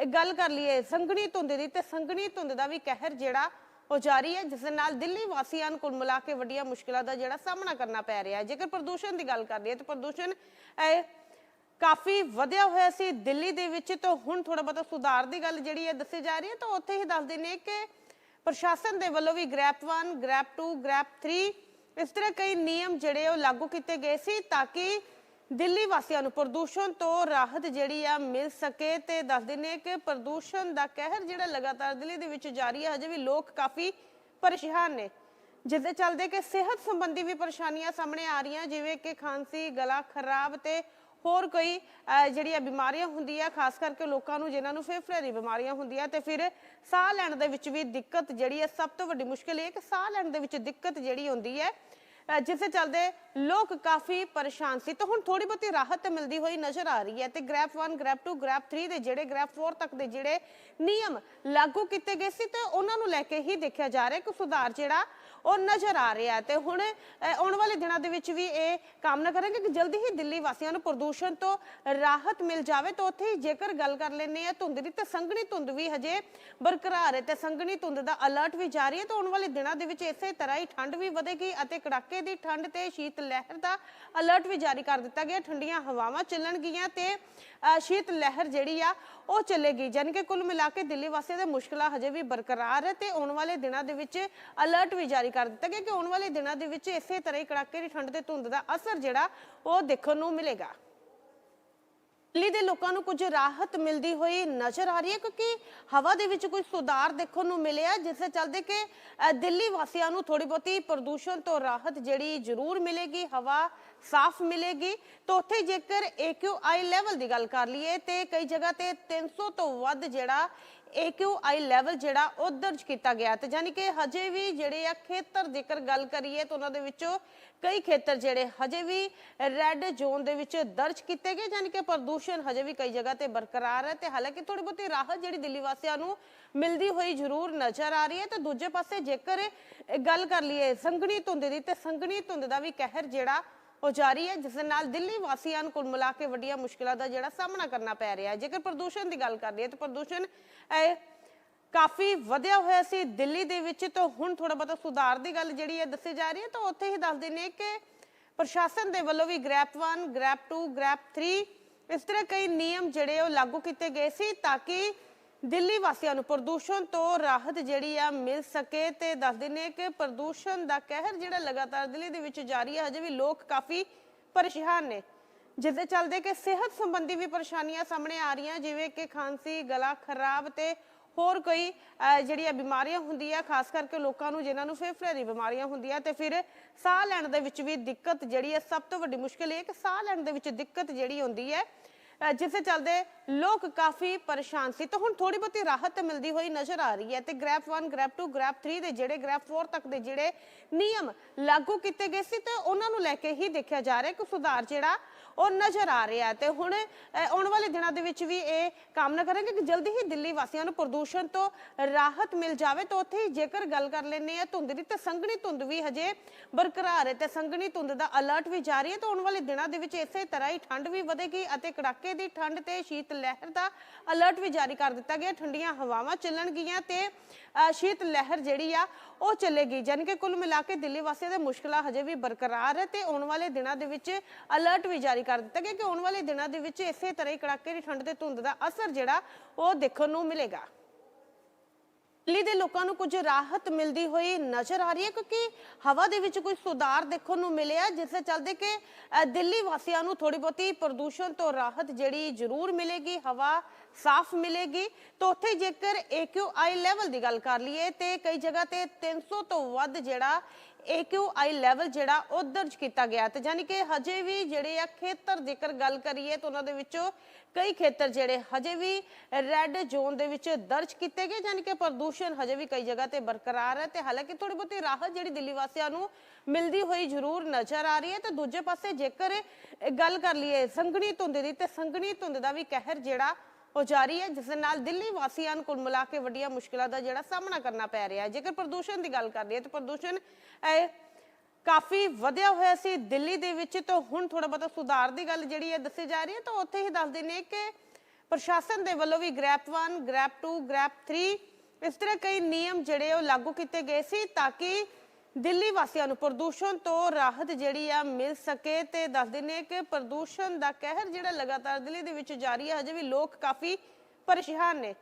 ਗੱਲ ਕਰ ਲਈਏ ਸੰਘਣੀ ਧੁੰਦ ਦੀ ਤੇ ਸੰਘਣੀ ਧੁੰਦ ਦਾ ਵੀ ਕਹਿਰ ਜਿਹੜਾ ਉਹ ਜਾਰੀ ਹੈ, ਜਿਸ ਦੇ ਨਾਲ ਦਿੱਲੀ ਵਾਸੀਆਂ ਨੂੰ ਕੁੱਲ ਮਿਲਾ ਕੇ ਵੱਡੀਆਂ ਮੁਸ਼ਕਲਾਂ ਦਾ ਜਿਹੜਾ ਸਾਹਮਣਾ ਕਰਨਾ ਪੈ ਰਿਹਾ ਹੈ। ਜੇਕਰ ਪ੍ਰਦੂਸ਼ਣ ਦੀ ਗੱਲ ਕਰ ਲਈਏ ਤਾਂ ਪ੍ਰਦੂਸ਼ਣ ਕਾਫੀ ਵਧਿਆ ਹੋਇਆ ਸੀ ਦਿੱਲੀ ਦੇ ਵਿੱਚ। ਤਾਂ ਹੁਣ ਥੋੜਾ ਬਹੁਤਾ ਸੁਧਾਰ ਦੀ ਗੱਲ ਜਿਹੜੀ ਹੈ ਦੱਸੀ ਜਾ ਰਹੀ ਹੈ। ਤਾਂ ਉੱਥੇ ਹੀ ਦੱਸਦੇ ਨੇ ਕਿ ਪ੍ਰਸ਼ਾਸਨ ਦੇ ਵੱਲੋਂ ਵੀ ਗ੍ਰੈਪ 1 ਗ੍ਰੈਪ 2 ਗ੍ਰੈਪ 3 ਇਸ ਤਰ੍ਹਾਂ ਕਈ ਨਿਯਮ ਜਿਹੜੇ ਉਹ ਲਾਗੂ ਕੀਤੇ ਗਏ ਸੀ ਤਾਂ ਕਿ ਦਿੱਲੀ ਵਾਸੀਆਂ ਨੂੰ ਪ੍ਰਦੂਸ਼ਣ ਤੋਂ ਰਾਹਤ ਜਿਹੜੀ ਆ ਮਿਲ ਸਕੇ ਤੇ ਦੱਸਦੇ ਨੇ ਕਿ ਪ੍ਰਦੂਸ਼ਣ ਦਾ ਕਹਿਰ ਜਿਹੜਾ ਲਗਾਤਾਰ ਦਿੱਲੀ ਦੇ ਵਿੱਚ ਜਾਰੀ ਹੈ ਹਜੇ ਵੀ ਲੋਕ ਕਾਫੀ ਪਰੇਸ਼ਾਨ ਨੇ। ਜਿਸਦੇ ਚੱਲਦੇ ਕਿ ਸਿਹਤ ਸੰਬੰਧੀ ਵੀ ਪਰੇਸ਼ਾਨੀਆਂ ਸਾਹਮਣੇ ਆ ਰਹੀਆਂ ਜਿਵੇਂ ਕਿ ਖਾਂਸੀ ਗਲਾ ਖਰਾਬ ਤੇ ਹੋਰ ਕੋਈ ਅਹ, ਜਿਹੜੀਆਂ ਬਿਮਾਰੀਆਂ ਹੁੰਦੀਆਂ ਖਾਸ ਕਰਕੇ ਲੋਕਾਂ ਨੂੰ ਜਿਨ੍ਹਾਂ ਨੂੰ ਫੇਫੜੇ ਦੀ ਬਿਮਾਰੀਆਂ ਹੁੰਦੀਆਂ ਤੇ ਫਿਰ ਸਾਹ ਲੈਣ ਦੇ ਵਿੱਚ ਵੀ ਦਿੱਕਤ ਜਿਹੜੀ ਹੈ ਸਭ ਤੋਂ ਵੱਡੀ ਮੁਸ਼ਕਲ ਇਹ ਹੈ ਕਿ ਸਾਹ ਲੈਣ ਦੇ ਵਿੱਚ ਦਿੱਕਤ ਜਿਹੜੀ ਹੁੰਦੀ ਹੈ ਜਿਸ ਦੇ ਚੱਲਦੇ ਲੋਕ ਕਾਫੀ ਪਰੇਸ਼ਾਨ ਸੀ। ਤਾਂ ਹੁਣ ਥੋੜੀ ਬਹੁਤੀ ਰਾਹਤ ਮਿਲਦੀ ਹੋਈ ਨਜ਼ਰ ਆ ਰਹੀ ਹੈ ਤੇ ਗ੍ਰੈਪ 1 ਗ੍ਰੈਪ 2 ਗ੍ਰੈਪ 3 ਦੇ ਜਿਹੜੇ ਗ੍ਰੈਪ 4 ਤੱਕ ਦੇ ਜਿਹੜੇ ਨਿਯਮ ਲਾਗੂ ਕੀਤੇ ਗਏ ਸੀ ਤੇ ਉਹਨਾਂ ਨੂੰ ਲੈ ਕੇ ਹੀ ਦੇਖਿਆ ਜਾ ਰਿਹਾ ਕਿ ਸੁਧਾਰ ਜਿਹੜਾ ਉਹ ਨਜ਼ਰ ਆ ਰਿਹਾ ਤੇ ਹੁਣ ਆਉਣ ਵਾਲੇ ਦਿਨਾਂ ਦੇ ਵਿੱਚ ਵੀ ਇਹ ਕਾਮਨਾ ਕਰਾਂਗੇ ਕਿ ਜਲਦੀ ਹੀ ਦਿੱਲੀ ਵਾਸੀਆਂ ਨੂੰ ਪ੍ਰਦੂਸ਼ਣ ਤੋਂ ਰਾਹਤ ਮਿਲ ਜਾਵੇ। ਤਾਂ ਉੱਥੇ ਜੇਕਰ ਗੱਲ ਕਰ ਲੈਂਦੇ ਆ ਧੁੰਦ ਦੀ ਤੇ ਸੰਘਣੀ ਧੁੰਦ ਵੀ ਹਜੇ ਬਰਕਰਾਰ ਹੈ ਤੇ ਸੰਘਣੀ ਧੁੰਦ ਦਾ ਅਲਰਟ ਵੀ ਜਾਰੀ ਹੈ। ਤਾਂ ਆਉਣ ਵਾਲੇ ਦਿਨਾਂ ਦੇ ਵਿੱਚ ਇਸੇ ਤਰ੍ਹਾਂ ਹੀ ਠੰਡ ਵੀ ਵਧੇਗੀ ਅਤੇ ਕੜਾਕੇ ਦੀ ਠੰਡ ਤੇ ਸ਼ੀਤ ਲਹਿਰ ਦਾ ਅਲਰਟ ਵੀ ਜਾਰੀ ਕਰ ਦਿੱਤਾ ਗਿਆ। ਠੰਡੀਆਂ ਹਵਾਵਾਂ ਚੱਲਣਗੀਆਂ ਤੇ ਸ਼ੀਤ ਲਹਿਰ ਜਿਹੜੀ ਆ, ਉਹ ਚੱਲੇਗੀ। ਯਾਨੀ ਕਿ ਕੁੱਲ ਮਿਲਾ ਕੇ ਦਿੱਲੀ ਵਾਸੀਆਂ ਦੇ ਮੁਸ਼ਕਲਾਂ ਹਜੇ ਵੀ ਬਰਕਰਾਰ ਹੈ ਤੇ ਆਉਣ ਵਾਲੇ ਦਿਨਾਂ ਦੇ ਵਿੱਚ ਅਲਰਟ ਵੀ ਜਾਰੀ ਕਰ ਦਿੱਤਾ ਗਿਆ ਕਿ ਆਉਣ ਵਾਲੇ ਦਿਨਾਂ ਦੇ ਵਿੱਚ ਇਸੇ ਤਰ੍ਹਾਂ ਹੀ ਕੜਾਕੇ ਦੀ ਠੰਡ ਤੇ ਧੁੰਦ ਦਾ ਅਸਰ ਜਿਹੜਾ ਉਹ ਦੇਖਣ ਨੂੰ ਮਿਲੇਗਾ। ਦਿੱਲੀ ਦੇ ਲੋਕਾਂ ਨੂੰ ਕੁਝ ਰਾਹਤ ਮਿਲਦੀ ਹੋਈ ਨਜ਼ਰ ਆ ਰਹੀ ਹੈ ਕਿਉਂਕਿ ਹਵਾ ਦੇ ਵਿੱਚ ਕੁਝ ਸੁਧਾਰ ਦੇਖਣ ਨੂੰ ਮਿਲਿਆ, ਜਿਸ ਦੇ ਚੱਲਦੇ ਕਿ ਦਿੱਲੀ ਵਾਸੀਆਂ ਨੂੰ ਥੋੜੀ ਬਹੁਤੀ ਪ੍ਰਦੂਸ਼ਣ ਤੋਂ ਰਾਹਤ ਜਿਹੜੀ ਜ਼ਰੂਰ ਮਿਲੇਗੀ, ਹਵਾ ਸਾਫ਼ ਮਿਲੇਗੀ। ਤਾਂ ਉੱਥੇ ਜੇਕਰ AQI ਲੈਵਲ ਦੀ ਗੱਲ ਕਰ ਲਈਏ ਤੇ ਕਈ ਜਗ੍ਹਾ ਤੇ 300 ਤੋਂ ਵੱਧ ਜਿਹੜਾ AQI ਲੈਵਲ ਜਿਹੜਾ ਉਹ ਦਰਜ ਕੀਤਾ ਗਿਆ ਤੇ ਯਾਨੀ ਕਿ ਹਜੇ ਵੀ ਜਿਹੜੇ ਆ ਖੇਤਰ ਜੇਕਰ ਗੱਲ ਕਰੀਏ ਤਾਂ ਉਹਨਾਂ ਦੇ ਵਿੱਚੋਂ ਕਈ ਖੇਤਰ ਜਿਹੜੇ ਹਜੇ ਵੀ ਰੈੱਡ ਜ਼ੋਨ ਦੇ ਵਿੱਚ ਦਰਜ ਕੀਤੇ ਗਏ ਯਾਨੀ ਕਿ ਪ੍ਰਦੂਸ਼ਣ ਹਜੇ ਵੀ ਕਈ ਜਗ੍ਹਾ ਤੇ ਬਰਕਰਾਰ ਹੈ ਤੇ ਹਾਲਾਂਕਿ ਥੋੜੀ ਬਹੁਤੀ ਰਾਹਤ ਜਿਹੜੀ ਦਿੱਲੀ ਵਾਸੀਆਂ ਨੂੰ ਮਿਲਦੀ ਹੋਈ ਜ਼ਰੂਰ ਨਜ਼ਰ ਆ ਰਹੀ ਹੈ ਤੇ ਦੂਜੇ ਪਾਸੇ ਜੇਕਰ ਗੱਲ ਕਰ ਲਈਏ ਸੰਘਣੀ ਧੁੰਦ ਦੀ ਤੇ ਸੰਘਣੀ ਧੁੰਦ ਦਾ ਵੀ ਕਹਿਰ ਜਿਹੜਾ ਉਹ ਜਾਰੀ ਹੈ, ਜਿਸ ਦੇ ਨਾਲ ਦਿੱਲੀ ਵਾਸੀਆਂ ਨੂੰ ਕੁੱਲ ਮਿਲਾ ਕੇ ਵੱਡੀਆਂ ਮੁਸ਼ਕਲਾਂ ਦਾ ਜਿਹੜਾ ਸਾਹਮਣਾ ਕਰਨਾ ਪੈ ਰਿਹਾ ਹੈ। ਜੇਕਰ ਪ੍ਰਦੂਸ਼ਣ ਦੀ ਗੱਲ ਕਰ ਲਈਏ ਤਾਂ ਪ੍ਰਦੂਸ਼ਣ ਕਾਫੀ ਵਧਿਆ ਹੋਇਆ ਸੀ ਦਿੱਲੀ ਦੇ ਵਿੱਚ, ਤਾਂ ਹੁਣ ਥੋੜਾ ਬਹੁਤਾ ਸੁਧਾਰ ਦੀ ਗੱਲ ਜਿਹੜੀ ਹੈ ਦੱਸੀ ਜਾ ਰਹੀ ਹੈ। ਤਾਂ ਉੱਥੇ ਹੀ ਦੱਸਦੇ ਨੇ ਕਿ ਪ੍ਰਸ਼ਾਸਨ ਦੇ ਵੱਲੋਂ ਵੀ ਗ੍ਰੈਪ 1 ਗ੍ਰੈਪ 2 ਗ੍ਰੈਪ 3 ਇਸ ਤਰ੍ਹਾਂ ਕਈ ਨਿਯਮ ਜਿਹੜੇ ਉਹ ਲਾਗੂ ਕੀਤੇ ਗਏ ਸੀ ਤਾਂ ਕਿ ਦਿੱਲੀ ਵਾਸੀਆਂ ਨੂੰ ਪ੍ਰਦੂਸ਼ਣ ਤੋਂ ਰਾਹਤ ਜਿਹੜੀ ਆ ਮਿਲ ਸਕੇ ਤੇ ਦੱਸ ਨੇ ਕਿ ਪ੍ਰਦੂਸ਼ਣ ਦਾ ਕਹਿਰ ਜਿਹੜਾ ਲਗਾਤਾਰ ਦਿੱਲੀ ਦੇ ਵਿੱਚ ਜਾਰੀ ਹੈ ਹਜੇ ਵੀ ਲੋਕ ਕਾਫੀ ਪਰੇਸ਼ਾਨ ਨੇ। ਜਿਸ ਦੇ ਚੱਲਦੇ ਕਿ ਸਿਹਤ ਸੰਬੰਧੀ ਵੀ ਪਰੇਸ਼ਾਨੀਆਂ ਸਾਹਮਣੇ ਆ ਰਹੀਆਂ ਜਿਵੇਂ ਕਿ ਖਾਂਸੀ ਗਲਾ ਖਰਾਬ ਤੇ ਹੋਰ ਕੋਈ ਅਹ, ਜਿਹੜੀਆਂ ਬਿਮਾਰੀਆਂ ਹੁੰਦੀਆਂ ਖਾਸ ਕਰਕੇ ਲੋਕਾਂ ਨੂੰ ਜਿਨ੍ਹਾਂ ਨੂੰ ਫੇਫੜੇ ਦੀ ਬਿਮਾਰੀਆਂ ਹੁੰਦੀਆਂ ਤੇ ਫਿਰ ਸਾਹ ਲੈਣ ਦੇ ਵਿੱਚ ਵੀ ਦਿੱਕਤ ਜਿਹੜੀ ਹੈ ਸਭ ਤੋਂ ਵੱਡੀ ਮੁਸ਼ਕਲ ਇਹ ਹੈ ਕਿ ਸਾਹ ਲੈਣ ਦੇ ਵਿੱਚ ਦਿੱਕਤ ਜਿਹੜੀ ਹੁੰਦੀ ਹੈ ਜਿਸ ਦੇ ਚੱਲਦੇ ਲੋਕ ਕਾਫੀ ਪਰੇਸ਼ਾਨ ਸੀ। ਤਾਂ ਹੁਣ ਥੋੜੀ ਬਹੁਤੀ ਰਾਹਤ ਮਿਲਦੀ ਹੋਈ ਨਜ਼ਰ ਆ ਰਹੀ ਹੈ ਤੇ ਗ੍ਰੈਪ 1 ਗ੍ਰੈਪ 2 ਗ੍ਰੈਪ 3 ਦੇ ਜਿਹੜੇ ਗ੍ਰੈਪ 4 ਤੱਕ ਦੇ ਜਿਹੜੇ ਨਿਯਮ ਲਾਗੂ ਕੀਤੇ ਗਏ ਸੀ, ਤੇ ਉਹਨਾਂ ਨੂੰ ਲੈ ਕੇ ਹੀ ਦੇਖਿਆ ਜਾ ਰਿਹਾ ਕਿ ਸੁਧਾਰ ਜਿਹੜਾ ਉਹ ਨਜ਼ਰ ਆ ਰਿਹਾ ਤੇ ਹੁਣ ਅਹ, ਆਉਣ ਵਾਲੇ ਦਿਨਾਂ ਦੇ ਵਿੱਚ ਵੀ ਇਹ ਕਾਮਨਾ ਕਰਾਂਗੇ ਕਿ ਜਲਦੀ ਹੀ ਦਿੱਲੀ ਵਾਸੀਆਂ ਨੂੰ ਪ੍ਰਦੂਸ਼ਣ ਤੋਂ ਰਾਹਤ ਮਿਲ ਜਾਵੇ। ਤਾਂ ਉੱਥੇ ਹੀ ਜੇਕਰ ਗੱਲ ਕਰ ਲੈਂਦੇ ਆ ਧੁੰਦ ਦੀ ਤੇ ਸੰਘਣੀ ਧੁੰਦ ਵੀ ਹਜੇ ਬਰਕਰਾਰ ਹੈ ਤੇ ਸੰਘਣੀ ਧੁੰਦ ਦਾ ਅਲਰਟ ਵੀ ਜਾਰੀ ਹੈ। ਤਾਂ ਆਉਣ ਵਾਲੇ ਦਿਨਾਂ ਦੇ ਵਿੱਚ ਇਸੇ ਤਰ੍ਹਾਂ ਹੀ ਠੰਡ ਵੀ ਵਧੇਗੀ ਅਤੇ ਕੜਾਕੇ ਦੀ ਠੰਡ ਤੇ ਸ਼ੀਤ ਲਹਿਰ ਦਾ ਅਲਰਟ ਵੀ ਜਾਰੀ ਕਰ ਦਿੱਤਾ ਗਿਆ। ਠੰਡੀਆਂ ਹਵਾਵਾਂ ਚੱਲਣਗੀਆਂ ਤੇ ਅਹ, ਸ਼ੀਤ ਲਹਿਰ ਜਿਹੜੀ ਆ ਉਹ ਚੱਲੇਗੀ। ਜਾਣੀ ਕਿ ਕੁੱਲ ਮਿਲਾ ਕੇ ਦਿੱਲੀ ਵਾਸੀਆਂ ਦੇ ਮੁਸ਼ਕਲਾਂ ਹਜੇ ਵੀ ਬਰਕਰਾਰ ਹੈ ਤੇ ਆਉਣ ਵਾਲੇ ਦਿਨਾਂ ਦੇ ਵਿੱਚ ਅਲਰਟ ਵੀ ਜਾਰੀ ਕਰ ਦਿੱਤਾ ਗਿਆ ਕਿ ਆਉਣ ਵਾਲੇ ਦਿਨਾਂ ਦੇ ਵਿੱਚ ਇਸੇ ਤਰ੍ਹਾਂ ਹੀ ਕੜਾਕੇ ਦੀ ਠੰਡ ਤੇ ਧੁੰਦ ਦਾ ਅਸਰ ਜਿਹੜਾ ਉਹ ਦੇਖਣ ਨੂੰ ਮਿਲੇਗਾ। ਦਿੱਲੀ ਦੇ ਲੋਕਾਂ ਨੂੰ ਕੁਝ ਰਾਹਤ ਮਿਲਦੀ ਹੋਈ ਨਜ਼ਰ ਆ ਰਹੀ ਹੈ ਕਿਉਂਕਿ ਹਵਾ ਦੇ ਵਿੱਚ ਕੁਝ ਸੁਧਾਰ ਦੇਖਣ ਨੂੰ ਮਿਲਿਆ, ਜਿਸ ਦੇ ਚੱਲਦੇ ਕਿ ਦਿੱਲੀ ਵਾਸੀਆਂ ਨੂੰ ਥੋੜੀ ਬਹੁਤੀ ਪ੍ਰਦੂਸ਼ਣ ਤੋਂ ਰਾਹਤ ਜਿਹੜੀ ਜ਼ਰੂਰ ਮਿਲੇਗੀ। ਹਵਾ ਸਾਫ਼ ਮਿਲੇਗੀ। ਤਾਂ ਉੱਥੇ ਜੇਕਰ AQI ਲੈਵਲ ਦੀ ਗੱਲ ਕਰ ਲਈਏ, ਤੇ ਕਈ ਜਗ੍ਹਾ ਤੇ 300 ਤੋਂ ਵੱਧ ਜਿਹੜਾ AQI ਲੈਵਲ ਜਿਹੜਾ ਉਹ ਦਰਜ ਕੀਤਾ ਗਿਆ। ਤੇ ਯਾਨੀ ਕਿ ਹਜੇ ਵੀ ਜਿਹੜੇ ਆ ਖੇਤਰ ਜੇਕਰ ਗੱਲ ਕਰੀਏ, ਤਾਂ ਉਹਨਾਂ ਦੇ ਵਿੱਚੋਂ ਕਈ ਖੇਤਰ ਜਿਹੜੇ ਹਜੇ ਵੀ ਰੈੱਡ ਜ਼ੋਨ ਦੇ ਵਿੱਚ ਦਰਜ ਕੀਤੇ ਗਏ। ਯਾਨੀ ਕਿ ਪ੍ਰਦੂਸ਼ਣ ਹਜੇ ਵੀ ਕਈ ਜਗ੍ਹਾ ਤੇ ਬਰਕਰਾਰ ਹੈ ਤੇ ਹਾਲਾਂਕਿ ਥੋੜੀ ਬਹੁਤੀ ਰਾਹਤ ਜਿਹੜੀ ਦਿੱਲੀ ਵਾਸੀਆਂ ਨੂੰ ਮਿਲਦੀ ਹੋਈ ਜ਼ਰੂਰ ਨਜ਼ਰ ਆ ਰਹੀ ਹੈ। ਤੇ ਦੂਜੇ ਪਾਸੇ ਜੇਕਰ ਗੱਲ ਕਰ ਲਈਏ, ਸੰਘਣੀ ਧੁੰਦ ਦੀ, ਤੇ ਸੰਘਣੀ ਧੁੰਦ ਦਾ ਵੀ ਕਹਿਰ ਜਿਹੜਾ ਉਹ ਜਾਰੀ ਹੈ, ਜਿਸ ਦੇ ਨਾਲ ਦਿੱਲੀ ਵਾਸੀਆਂ ਨੂੰ ਕੁੱਲ ਮਿਲਾ ਕੇ ਵੱਡੀਆਂ ਮੁਸ਼ਕਲਾਂ ਦਾ ਜਿਹੜਾ ਸਾਹਮਣਾ ਕਰਨਾ ਪੈ ਰਿਹਾ ਹੈ। ਜੇਕਰ ਪ੍ਰਦੂਸ਼ਣ ਦੀ ਗੱਲ ਕਰ ਲਈਏ ਤਾਂ ਪ੍ਰਦੂਸ਼ਣ ਕਾਫੀ ਵਧਿਆ ਹੋਇਆ ਸੀ ਦਿੱਲੀ ਦੇ ਵਿੱਚ, ਤਾਂ ਹੁਣ ਥੋੜਾ ਬਹੁਤਾ ਸੁਧਾਰ ਦੀ ਗੱਲ ਜਿਹੜੀ ਹੈ ਦੱਸੀ ਜਾ ਰਹੀ ਹੈ, ਤਾਂ ਉੱਥੇ ਹੀ ਦੱਸਦੇ ਨੇ ਕਿ ਪ੍ਰਸ਼ਾਸਨ ਦੇ ਵੱਲੋਂ ਵੀ ਗ੍ਰੈਪ 1 ਗ੍ਰੈਪ 2 ਗ੍ਰੈਪ 3 ਇਸ ਤਰ੍ਹਾਂ ਕਈ ਨਿਯਮ ਜਿਹੜੇ ਉਹ ਲਾਗੂ ਕੀਤੇ ਗਏ ਸੀ ਤਾਂ ਕਿ ਦਿੱਲੀ ਵਾਸੀਆਂ ਨੂੰ ਪ੍ਰਦੂਸ਼ਣ ਤੋਂ ਰਾਹਤ ਜਿਹੜੀ ਆ ਮਿਲ ਸਕੇ ਤੇ ਦੱਸਦੇ ਨੇ ਕਿ ਪ੍ਰਦੂਸ਼ਣ ਦਾ ਕਹਿਰ ਜਿਹੜਾ ਲਗਾਤਾਰ ਦਿੱਲੀ ਦੇ ਵਿੱਚ ਜਾਰੀ ਹੈ ਹਜੇ ਵੀ ਲੋਕ ਕਾਫੀ ਪਰੇਸ਼ਾਨ ਨੇ।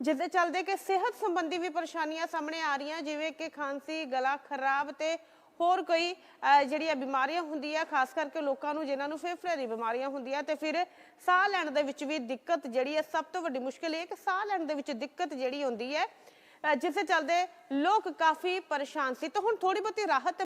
ਜਿਸ ਦੇ ਚੱਲਦੇ ਕਿ ਸਿਹਤ ਸੰਬੰਧੀ ਵੀ ਪਰੇਸ਼ਾਨੀਆਂ ਸਾਹਮਣੇ ਆ ਰਹੀਆਂ ਜਿਵੇਂ ਕਿ ਖਾਂਸੀ ਗਲਾ ਖਰਾਬ ਤੇ ਹੋਰ ਕੋਈ ਅਹ, ਜਿਹੜੀਆਂ ਬਿਮਾਰੀਆਂ ਹੁੰਦੀਆਂ ਖਾਸ ਕਰਕੇ ਲੋਕਾਂ ਨੂੰ ਜਿਨ੍ਹਾਂ ਨੂੰ ਫੇਫੜੇ ਦੀ ਬਿਮਾਰੀਆਂ ਹੁੰਦੀਆਂ ਤੇ ਫਿਰ ਸਾਹ ਲੈਣ ਦੇ ਵਿੱਚ ਵੀ ਦਿੱਕਤ ਜਿਹੜੀ ਹੈ ਸਭ ਤੋਂ ਵੱਡੀ ਮੁਸ਼ਕਲ ਇਹ ਹੈ ਕਿ ਸਾਹ ਲੈਣ ਦੇ ਵਿੱਚ ਦਿੱਕਤ ਜਿਹੜੀ ਹੁੰਦੀ ਹੈ ਜਿਸ ਦੇ ਚੱਲਦੇ ਲੋਕ ਕਾਫੀ ਪਰੇਸ਼ਾਨ ਸੀ। ਤਾਂ ਹੁਣ ਥੋੜੀ ਬਹੁਤੀ ਰਾਹਤ